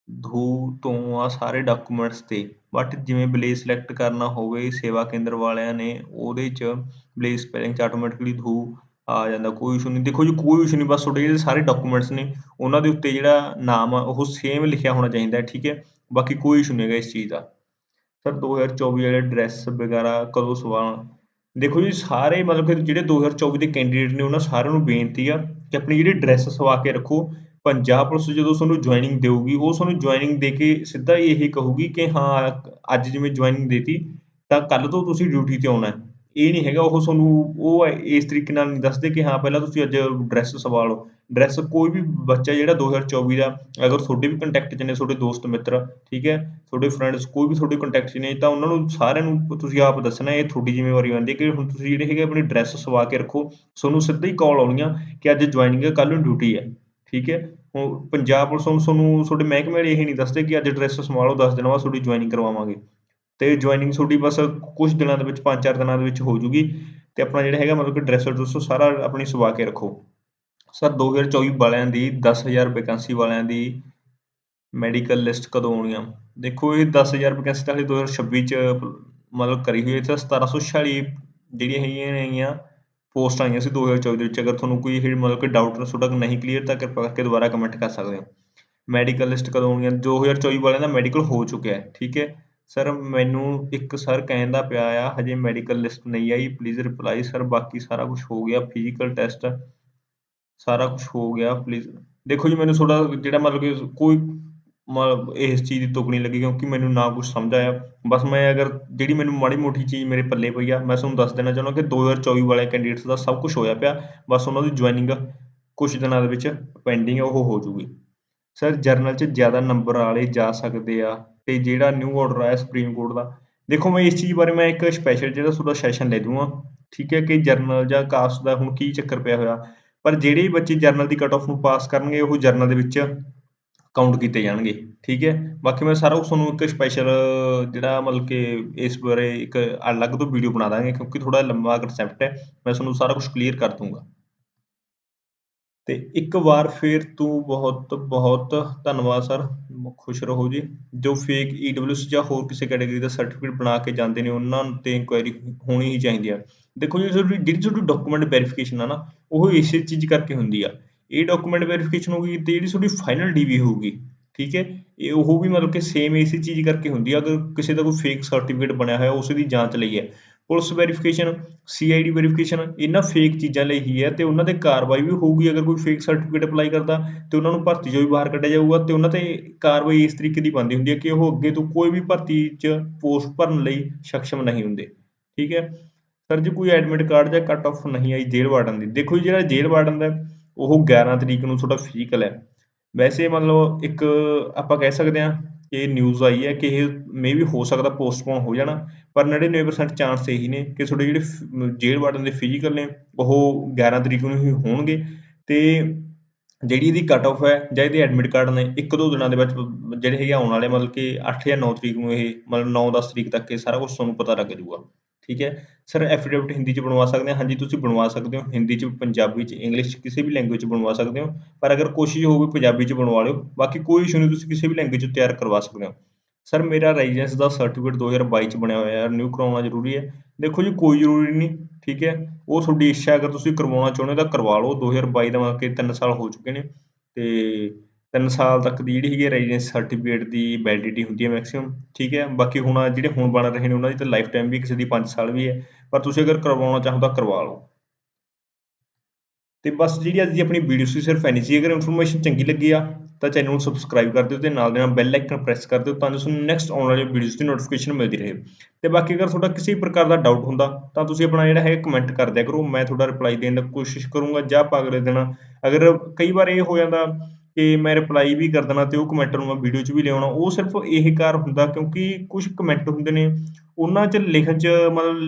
ਧੂ ਤੋਂ ਆ ਸਾਰੇ ਡਾਕੂਮੈਂਟਸ ਤੇ ਬਟ ਜਿਵੇਂ ਵਿਲੇਜ ਸਿਲੈਕਟ ਕਰਨਾ ਹੋਵੇ, ਸੇਵਾ ਕੇਂਦਰ ਵਾਲਿਆਂ ਨੇ, ਉਹਦੇ 'ਚ ਵਿਲੇਜ ਸਪੈਲਿੰਗ 'ਚ ਆਟੋਮੈਟਿਕਲੀ ਧੂ ਆ ਜਾਂਦਾ, ਕੋਈ ਇਸ਼ੂ ਨਹੀਂ। ਦੇਖੋ ਜੀ, ਕੋਈ ਇਸ਼ੂ ਨਹੀਂ, ਬਸ ਤੁਹਾਡੇ ਜਿਹੜੇ ਸਾਰੇ ਡਾਕੂਮੈਂਟਸ ਨੇ, ਉਹਨਾਂ ਦੇ ਉੱਤੇ ਜਿਹੜਾ ਨਾਮ ਆ, ਉਹ ਸੇਮ ਲਿਖਿਆ ਹੋਣਾ ਚਾਹੀਦਾ ਹੈ, ਠੀਕ ਹੈ? ਬਾਕੀ ਕੋਈ ਇਸ਼ੂ ਨਹੀਂ ਹੈਗਾ ਇਸ ਚੀਜ਼ ਦਾ। ਸਰ 2024 ਵਾਲੇ ਡਰੈਸ ਵਗੈਰਾ ਕਦੋਂ ਸਵਾਉਣ? ਦੇਖੋ ਜੀ, ਸਾਰੇ ਮਤਲਬ ਕਿ ਜਿਹੜੇ 2024 ਦੇ ਕੈਂਡੀਡੇਟ ਨੇ, ਉਹਨਾਂ ਸਾਰਿਆਂ ਨੂੰ ਬੇਨਤੀ ਆ ਕਿ ਆਪਣੀ ਜਿਹੜੀ ਡਰੈਸ ਸਵਾ ਕੇ ਰੱਖੋ। ਪੰਜਾਬ ਪੁਲਿਸ ਜਦੋਂ ਤੁਹਾਨੂੰ ਜੁਆਇਨਿੰਗ ਦੇਊਗੀ, ਉਹ ਤੁਹਾਨੂੰ ਜੁਆਇਨਿੰਗ ਦੇ ਕੇ ਸਿੱਧਾ ਹੀ ਇਹ ਕਹੂਗੀ ਕਿ ਹਾਂ, ਅੱਜ ਜਿਵੇਂ ਜੁਆਇਨਿੰਗ ਦੇਤੀ, ਤਾਂ ਕੱਲ ਤੋਂ ਤੁਸੀਂ ਡਿਊਟੀ ਤੇ ਆਉਣਾ ਹੈ। ਇਹ ਨਹੀਂ ਹੈਗਾ, ਉਹ ਤੁਹਾਨੂੰ, ਉਹ ਇਸ ਤਰੀਕੇ ਨਾਲ ਨਹੀਂ ਦੱਸਦੇ ਕਿ ਹਾਂ, ਪਹਿਲਾਂ ਤੁਸੀਂ ਅੱਜ ਡਰੈਸ ਸਵਾ ਲਓ ਡਰੈਸ ਕੋਈ ਵੀ ਬੱਚਾ ਜਿਹੜਾ 2024 ਦਾ, ਅਗਰ ਤੁਹਾਡੇ ਵੀ ਕੰਟੈਕਟ 'ਚ ਨੇ, ਤੁਹਾਡੇ ਦੋਸਤ, ਮਿੱਤਰ, ਠੀਕ ਹੈ, ਤੁਹਾਡੇ ਫਰੈਂਡਸ ਕੋਈ ਵੀ ਤੁਹਾਡੇ ਕੰਟੈਕਟ 'ਚ ਨੇ, ਤਾਂ ਉਹਨਾਂ ਨੂੰ ਸਾਰਿਆਂ ਨੂੰ ਤੁਸੀਂ ਆਪ ਦੱਸਣਾ, ਇਹ ਤੁਹਾਡੀ ਜ਼ਿੰਮੇਵਾਰੀ ਬਣਦੀ ਹੈ ਕਿ ਹੁਣ ਤੁਸੀਂ ਜਿਹੜੇ ਹੈਗੇ ਆਪਣੀ ਡਰੈਸ ਸਵਾ ਕੇ ਰੱਖੋ। ਤੁਹਾਨੂੰ ਸਿੱਧਾ ਹੀ ਕਾਲ ਆਉਣੀਆਂ ਕਿ ਅੱਜ ਜੁਆਇਨਿੰਗ ਹੈ ਕੱਲ ਨੂੰ ਡਿਊਟੀ ਹੈ, ਠੀਕ ਹੈ। ਹੁਣ ਪੰਜਾਬ ਪੁਲਿਸ ਹੁਣ ਤੁਹਾਨੂੰ, ਤੁਹਾਡੇ ਮਹਿਕਮੇ ਵਾਲੇ ਇਹ ਨਹੀਂ ਦੱਸਦੇ ਕਿ ਅੱਜ ਡਰੈਸ ਸਵਾ ਲਓ 10 ਦਿਨਾਂ ਬਾਅਦ ਤੁਹਾਡੀ ਜੁਆਇਨਿੰਗ ਕਰਵਾਵਾਂਗੇ। ਤੇ ਜੁਆਇਨਿੰਗ ਤੁਹਾਡੀ ਬਸ ਕੁਝ ਦਿਨਾਂ ਦੇ ਵਿੱਚ 5-4 ਦਿਨਾਂ ਦੇ ਵਿੱਚ ਹੋ ਜੂਗੀ ਤੇ ਆਪਣਾ ਜਿਹੜਾ ਹੈਗਾ ਮਤਲਬ ਕਿ ਡਰੈਸ ਡਰੈਸ ਸਾਰਾ ਆਪਣੀ ਸਵਾ ਕੇ ਰੱਖੋ। ਸਰ 2024 ਵਾਲਿਆਂ ਦੀ 10000 ਵੈਕੈਂਸੀ ਵਾਲਿਆਂ ਦੀ ਮੈਡੀਕਲ ਲਿਸਟ ਕਦੋਂ ਆਉਣੀ ਆ? ਦੇਖੋ, ਇਹ 10000 ਵੈਕੈਂਸੀ ਤਾਂ ਹਲੇ 2026 ਚ ਮਤਲਬ ਕਰੀ ਹੋਈ ਹੈ ਤੇ 1746 ਜਿਹੜੀਆਂ ਹੈਗੀਆਂ ਨੇਗੀਆਂ ਪੋਸਟ ਆਈਆਂ ਸੀ 2024 ਦੇ ਵਿੱਚ। ਅਗਰ ਤੁਹਾਨੂੰ ਕੋਈ ਇਹ ਮਤਲਬ ਕਿ ਡਾਊਟ ਤੁਹਾਡਾ ਨਹੀਂ ਕਲੀਅਰ ਤਾਂ ਕਿਰਪਾ ਕਰਕੇ ਦੁਬਾਰਾ ਕਮੈਂਟ ਕਰ ਸਕਦੇ ਹੋ। ਮੈਡੀਕਲ ਲਿਸਟ ਕਦੋਂ ਆਉਣੀ ਆ? 2024 ਵਾਲਿਆਂ ਦਾ ਮੈਡੀਕਲ ਹੋ ਚੁੱਕਿਆ ਹੈ, ਠੀਕ ਹੈ? ਸਰ ਮੈਨੂੰ ਇੱਕ ਸਰ ਕਹਿੰਦਾ ਪਿਆ ਆ, ਹਜੇ ਮੈਡੀਕਲ ਲਿਸਟ ਨਹੀਂ ਆਈ ਪਲੀਜ਼ ਰਿਪਲਾਈ ਸਰ ਬਾਕੀ ਸਾਰਾ ਕੁਝ ਹੋ ਗਿਆ ਫਿਜ਼ੀਕਲ ਟੈਸਟ ਸਾਰਾ ਕੁਝ ਹੋ ਗਿਆ ਪਲੀਜ਼ ਦੇਖੋ ਜੀ, ਮੈਨੂੰ ਥੋੜਾ ਜਿਹੜਾ ਮਤਲਬ ਕਿ ਕੋਈ ਮਤਲਬ ਇਸ ਚੀਜ਼ ਦੀ ਤੁਕ ਨਹੀਂ ਲੱਗੀ, ਕਿਉਂਕਿ ਮੈਨੂੰ ਨਾ ਕੁਝ ਸਮਝ ਆਇਆ। ਬਸ ਮੈਂ ਅਗਰ ਜਿਹੜੀ ਮੈਨੂੰ ਮਾੜੀ ਮੋਟੀ ਚੀਜ਼ ਮੇਰੇ ਪੱਲੇ ਪਈ ਆ, ਮੈਂ ਤੁਹਾਨੂੰ ਦੱਸ ਦੇਣਾ ਚਾਹੁੰਦਾ ਕਿ 2024 ਵਾਲੇ ਕੈਂਡੀਡੇਟਸ ਦਾ ਸਭ ਕੁਝ ਹੋਇਆ ਪਿਆ, ਬਸ ਉਹਨਾਂ ਦੀ ਜੁਆਇਨਿੰਗ ਕੁਝ ਦਿਨਾਂ ਦੇ ਵਿੱਚ ਪੈਂਡਿੰਗ ਉਹ ਹੋ ਜੂਗੀ ਸਰ ਜਰਨਲ 'ਚ ਜ਼ਿਆਦਾ ਨੰਬਰ ਵਾਲੇ ਜਾ ਸਕਦੇ ਆ। ਤੇ ਜਿਹੜਾ ਨਿਊ ਆਰਡਰ ਆਇਆ ਸੁਪਰੀਮ ਕੋਰਟ ਦਾ। ਦੇਖੋ ਮੈਂ ਇਸ ਚੀਜ਼ ਬਾਰੇ ਮੈਂ ਇੱਕ ਸਪੈਸ਼ਲ ਜਿਹੜਾ ਤੁਹਾਡਾ ਸੈਸ਼ਨ ਲੈ ਦੂੰਗਾ ਠੀਕ ਹੈ ਕਿ ਜਰਨਲ ਜਾਂ ਕਾਸਟ ਦਾ ਹੁਣ ਕੀ ਚੱਕਰ ਪਿਆ ਹੋਇਆ। ਪਰ ਜਿਹੜੇ ਬੱਚੇ ਜਰਨਲ ਦੀ ਕਟ ਆਫ ਨੂੰ ਪਾਸ ਕਰਨਗੇ, ਉਹ ਜਰਨਲ ਦੇ ਵਿੱਚ ਕਾਊਂਟ ਕੀਤੇ ਜਾਣਗੇ। ਠੀਕ ਹੈ? ਬਾਕੀ ਮੈਂ ਸਾਰਾ ਕੁਝ ਤੁਹਾਨੂੰ ਇੱਕ ਸਪੈਸ਼ਲ ਜਿਹੜਾ ਮਤਲਬ ਕਿ ਇਸ ਬਾਰੇ ਇੱਕ ਅਲੱਗ ਤੋਂ ਵੀਡੀਓ ਬਣਾ ਦਾਂਗੇ ਕਿਉਂਕਿ ਥੋੜਾ ਲੰਬਾ ਕਨਸੈਪਟ ਹੈ। ਮੈਂ ਤੁਹਾਨੂੰ ਸਾਰਾ ਕੁਝ ਕਲੀਅਰ ਕਰ ਦੂੰਗਾ ਤੇ ਇੱਕ ਵਾਰ ਫਿਰ ਤੂੰ ਬਹੁਤ ਬਹੁਤ ਧੰਨਵਾਦ ਸਰ। ਖੁਸ਼ ਰਹੋ ਜੀ। ਜੋ ਫੇਕ ਈਡਬਲਯੂਐਸ ਜਾਂ ਹੋਰ ਕਿਸੇ ਕੈਟਾਗਰੀ ਦਾ ਸਰਟੀਫਿਕੇਟ ਬਣਾ ਕੇ ਜਾਂਦੇ ਨੇ, ਉਹਨਾਂ ਤੇ ਇਨਕੁਆਇਰੀ ਹੋਣੀ ਹੀ ਚਾਹੀਦੀ ਆ। ਦੇਖੋ ਜੀ, ਤੁਹਾਡੀ ਜਿਹੜੀ ਤੁਹਾਡੀ ਡਾਕੂਮੈਂਟ ਵੈਰੀਫਿਕੇਸ਼ਨ ਆ ਨਾ, ਉਹ ਇਸੇ ਚੀਜ਼ ਕਰਕੇ ਹੁੰਦੀ ਆ। ਇਹ ਡਾਕੂਮੈਂਟ ਵੈਰੀਫਿਕੇਸ਼ਨ ਹੋਊਗੀ ਤੇ ਜਿਹੜੀ ਤੁਹਾਡੀ ਫਾਈਨਲ ਡੀਵੀ ਹੋਊਗੀ, ਠੀਕ ਹੈ? ਇਹ ਉਹ ਵੀ ਮਤਲਬ ਕਿ ਸੇਮ ਇਸੇ ਚੀਜ਼ ਕਰਕੇ ਹੁੰਦੀ ਆ। ਅਗਰ ਕਿਸੇ ਦਾ ਕੋਈ ਫੇਕ ਸਰਟੀਫਿਕੇਟ ਬਣਿਆ ਹੋਇਆ, ਉਸ ਦੀ ਜਾਂਚ ਲਈ ਹੈ ਪੁਲਿਸ ਵੈਰੀਫਿਕੇਸ਼ਨ ਸੀਆਈਡੀ ਵੈਰੀਫਿਕੇਸ਼ਨ ਇਹਨਾਂ ਫੇਕ ਚੀਜ਼ਾਂ ਲਈ ਹੀ ਹੈ ਤੇ ਉਹਨਾਂ ਤੇ ਕਾਰਵਾਈ ਵੀ ਹੋਊਗੀ। ਅਗਰ ਕੋਈ ਫੇਕ ਸਰਟੀਫਿਕੇਟ ਅਪਲਾਈ ਕਰਦਾ ਤੇ ਉਹਨਾਂ ਨੂੰ ਭਰਤੀ ਚੋਂ ਵੀ ਬਾਹਰ ਕੱਢਿਆ ਜਾਊਗਾ ਤੇ ਉਹਨਾਂ ਤੇ ਕਾਰਵਾਈ ਇਸ ਤਰੀਕੇ ਦੀ ਬਣਦੀ ਹੁੰਦੀ ਹੈ ਕਿ ਉਹ ਅੱਗੇ ਤੋਂ ਕੋਈ ਵੀ ਭਰਤੀ 'ਚ ਪੋਸਟ ਭਰਨ ਲਈ ਸક્ષਮ ਨਹੀਂ ਹੁੰਦੇ। ਠੀਕ ਹੈ? ਸਰ ਜੀ, ਕੋਈ ਐਡਮਿਟ ਕਾਰਡ ਜਾਂ ਕੱਟ ਆਫ ਨਹੀਂ ਆਈ ਜੇਲ੍ਹ ਵਾਰਡਨ ਦੀ। ਦੇਖੋ ਜੀ, ਜਿਹੜਾ ਜੇਲ੍ਹ ਵਾਰਡਨ ਦਾ ਉਹ 11 ਤਰੀਕ ਨੂੰ ਤੁਹਾਡਾ ਫਿਜ਼ੀਕਲ ਹੈ। ਵੈਸੇ ਮਤਲਬ ਇੱਕ ਆਪਾਂ ਕਹਿ ਸਕਦੇ ਹਾਂ ਇਹ ਨਿਊਜ਼ ਆਈ ਹੈ ਕਿ ਇਹ ਮੇ ਵੀ ਹੋ ਸਕਦਾ ਪੋਸਟਪੋਨ ਹੋ ਜਾਣਾ, ਪਰ 99% ਚਾਂਸ ਇਹੀ ਨੇ ਕਿ ਤੁਹਾਡੇ ਜਿਹੜੇ ਜੇਲ੍ਹ ਵਾਰਡਨ ਦੇ ਫਿਜ਼ੀਕਲ ਨੇ, ਉਹ 11 ਤਰੀਕ ਨੂੰ ਹੀ ਹੋਣਗੇ ਤੇ ਜਿਹੜੀ ਇਹਦੀ ਕਟ ਆਫ ਹੈ ਜਾਂ ਇਹਦੇ ਐਡਮਿਟ ਕਾਰਡ ਨੇ, ਇੱਕ ਦੋ ਦਿਨਾਂ ਦੇ ਵਿੱਚ ਜਿਹੜੇ ਹੈਗੇ ਆਉਣ ਵਾਲੇ ਮਤਲਬ ਕਿ 8 ਜਾਂ 9 ਤਰੀਕ ਨੂੰ ਇਹ, ਮਤਲਬ 9-10 ਤਰੀਕ ਤੱਕ ਇਹ ਸਾਰਾ ਕੁਝ ਤੁਹਾਨੂੰ ਪਤਾ ਲੱਗ ਜਾਊਗਾ। ਠੀਕ ਹੈ? ਸਰ ਐਫੀਡੇਵਿਟ ਹਿੰਦੀ 'ਚ ਬਣਵਾ ਸਕਦੇ ਹਾਂ? ਹਾਂਜੀ, ਤੁਸੀਂ ਬਣਵਾ ਸਕਦੇ ਹੋ। ਹਿੰਦੀ 'ਚ, ਪੰਜਾਬੀ 'ਚ ਇੰਗਲਿਸ਼ 'ਚ ਕਿਸੇ ਵੀ ਲੈਂਗੁਏਜ 'ਚ ਬਣਵਾ ਸਕਦੇ ਹੋ। ਪਰ ਅਗਰ ਕੋਸ਼ਿਸ਼ ਹੋਵੇ ਪੰਜਾਬੀ 'ਚ ਬਣਵਾ ਲਿਓ। ਬਾਕੀ ਕੋਈ ਇਸ਼ੂ ਨਹੀਂ, ਤੁਸੀਂ ਕਿਸੇ ਵੀ ਲੈਂਗੁਏਜ 'ਚ ਤਿਆਰ ਕਰਵਾ ਸਕਦੇ ਹੋ। ਸਰ ਮੇਰਾ ਰੈਜ਼ੀਡੈਂਸ ਦਾ ਸਰਟੀਫਿਕੇਟ 2022 'ਚ ਬਣਿਆ ਹੋਇਆ ਹੈ। ਰਿਨਿਊ ਕਰਵਾਉਣਾ ਜ਼ਰੂਰੀ ਹੈ। ਦੇਖੋ ਜੀ, ਕੋਈ ਜ਼ਰੂਰੀ ਨਹੀਂ, ਠੀਕ ਹੈ? ਉਹ ਤੁਹਾਡੀ ਇੱਛਾ ਅਗਰ ਤੁਸੀਂ ਕਰਵਾਉਣਾ ਚਾਹੁੰਦੇ ਹੋ ਤਾਂ ਕਰਵਾ ਲਓ। 2022 ਦਾ ਮਤਲਬ ਕਿ 3 ਸਾਲ ਹੋ ਚੁੱਕੇ ਨੇ। ਤੇ 3 ਸਾਲ ਤੱਕ ਦੀ ਜਿਹੜੀ ਹੈਗੀ ਰੈਜ਼ੀਡੈਂਸ ਸਰਟੀਫਿਕੇਟ ਦੀ ਵੈਲਿਡਿਟੀ ਹੁੰਦੀ ਹੈ ਮੈਕਸਿਮਮ ਠੀਕ ਹੈ? ਬਾਕੀ ਹੁਣ ਜਿਹੜੇ ਹੁਣ ਬਣ ਰਹੇ ਨੇ, ਉਹਨਾਂ ਦੀ ਤਾਂ ਲਾਈਫ ਟਾਈਮ ਵੀ ਕਿਸੇ ਦੀ 5 ਸਾਲ ਵੀ ਹੈ, ਪਰ ਤੁਸੀਂ ਅਗਰ ਕਰਵਾਉਣਾ ਚਾਹੋ ਤਾਂ ਕਰਵਾ ਲਓ। ਤੇ ਬਸ ਜਿਹੜੀ ਅੱਜ ਦੀ ਆਪਣੀ ਵੀਡੀਓ ਸੀ, ਸਿਰਫ ਐਨੀ ਸੀ, ਅਗਰ ਇਨਫੋਰਮੇਸ਼ਨ ਚੰਗੀ ਲੱਗੀ ਆ, ਤਾਂ ਚੈਨਲ ਨੂੰ ਸਬਸਕ੍ਰਾਈਬ ਕਰ ਦਿਓ ਤੇ ਨਾਲ ਦੇ ਨਾਲ ਬੈਲ ਆਈਕਨ ਪ੍ਰੈਸ ਕਰ ਦਿਓ ਤਾਂ ਜੋ ਤੁਹਾਨੂੰ ਨੈਕਸਟ ਆਉਣ ਵਾਲੀ ਵੀਡੀਓਜ਼ ਦੀ ਨੋਟੀਫਿਕੇਸ਼ਨ ਮਿਲਦੀ ਰਹੇ। ਤੇ ਬਾਕੀ ਅਗਰ ਤੁਹਾਡਾ ਕਿਸੇ ਪ੍ਰਕਾਰ ਦਾ ਡਾਊਟ ਹੁੰਦਾ, ਤਾਂ ਤੁਸੀਂ ਆਪਣਾ ਜਿਹੜਾ ਹੈ ਕਮੈਂਟ ਕਰ ਦਿਆ ਕਰੋ, ਮੈਂ ਤੁਹਾਡਾ ਰਿਪਲਾਈ ਦੇਣ ਦੀ ਕੋਸ਼ਿਸ਼ ਕਰੂੰਗਾ ਜਾਂ ਆਪਾਂ ਅਗਲੇ ਦਿਨ ਅਗਰ ਕਈ ਵਾਰ ਇਹ ਹੋ ਜਾਂਦਾ ਕਿ ਮੈਂ ਰਿਪਲਾਈ ਵੀ ਕਰ ਦੇਣਾ ਅਤੇ ਉਹ ਕਮੈਂਟ ਨੂੰ ਮੈਂ ਵੀਡੀਓ 'ਚ ਵੀ ਲਿਆਉਣਾ। ਉਹ ਸਿਰਫ ਇਹ ਕਾਰ ਹੁੰਦਾ ਕਿਉਂਕਿ ਕੁਛ ਕਮੈਂਟ ਹੁੰਦੇ ਨੇ, ਉਹਨਾਂ 'ਚ ਲਿਖਣ 'ਚ ਮਤਲਬ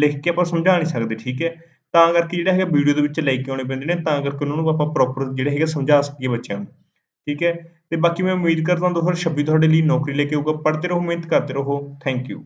ਲਿਖ ਕੇ ਆਪਾਂ ਸਮਝਾ ਨਹੀਂ ਸਕਦੇ, ਠੀਕ ਹੈ? ਤਾਂ ਕਰਕੇ ਜਿਹੜਾ ਹੈਗਾ ਵੀਡੀਓ ਦੇ ਵਿੱਚ ਲੈ ਕੇ ਆਉਣੇ ਪੈਂਦੇ ਨੇ, ਤਾਂ ਕਰਕੇ ਉਹਨਾਂ ਨੂੰ ਆਪਾਂ ਪ੍ਰੋਪਰ ਜਿਹੜਾ ਹੈਗਾ ਸਮਝਾ ਸਕੀਏ ਬੱਚਿਆਂ ਨੂੰ, ਠੀਕ ਹੈ? ਤੇ ਬਾਕੀ ਮੈਂ ਉਮੀਦ ਕਰਦਾ 2026 ਤੁਹਾਡੇ ਲਈ ਨੌਕਰੀ ਲੈ ਕੇ ਆਊਗਾ। ਪੜ੍ਹਦੇ ਰਹੋ, ਮਿਹਨਤ ਕਰਦੇ ਰਹੋ। Thank you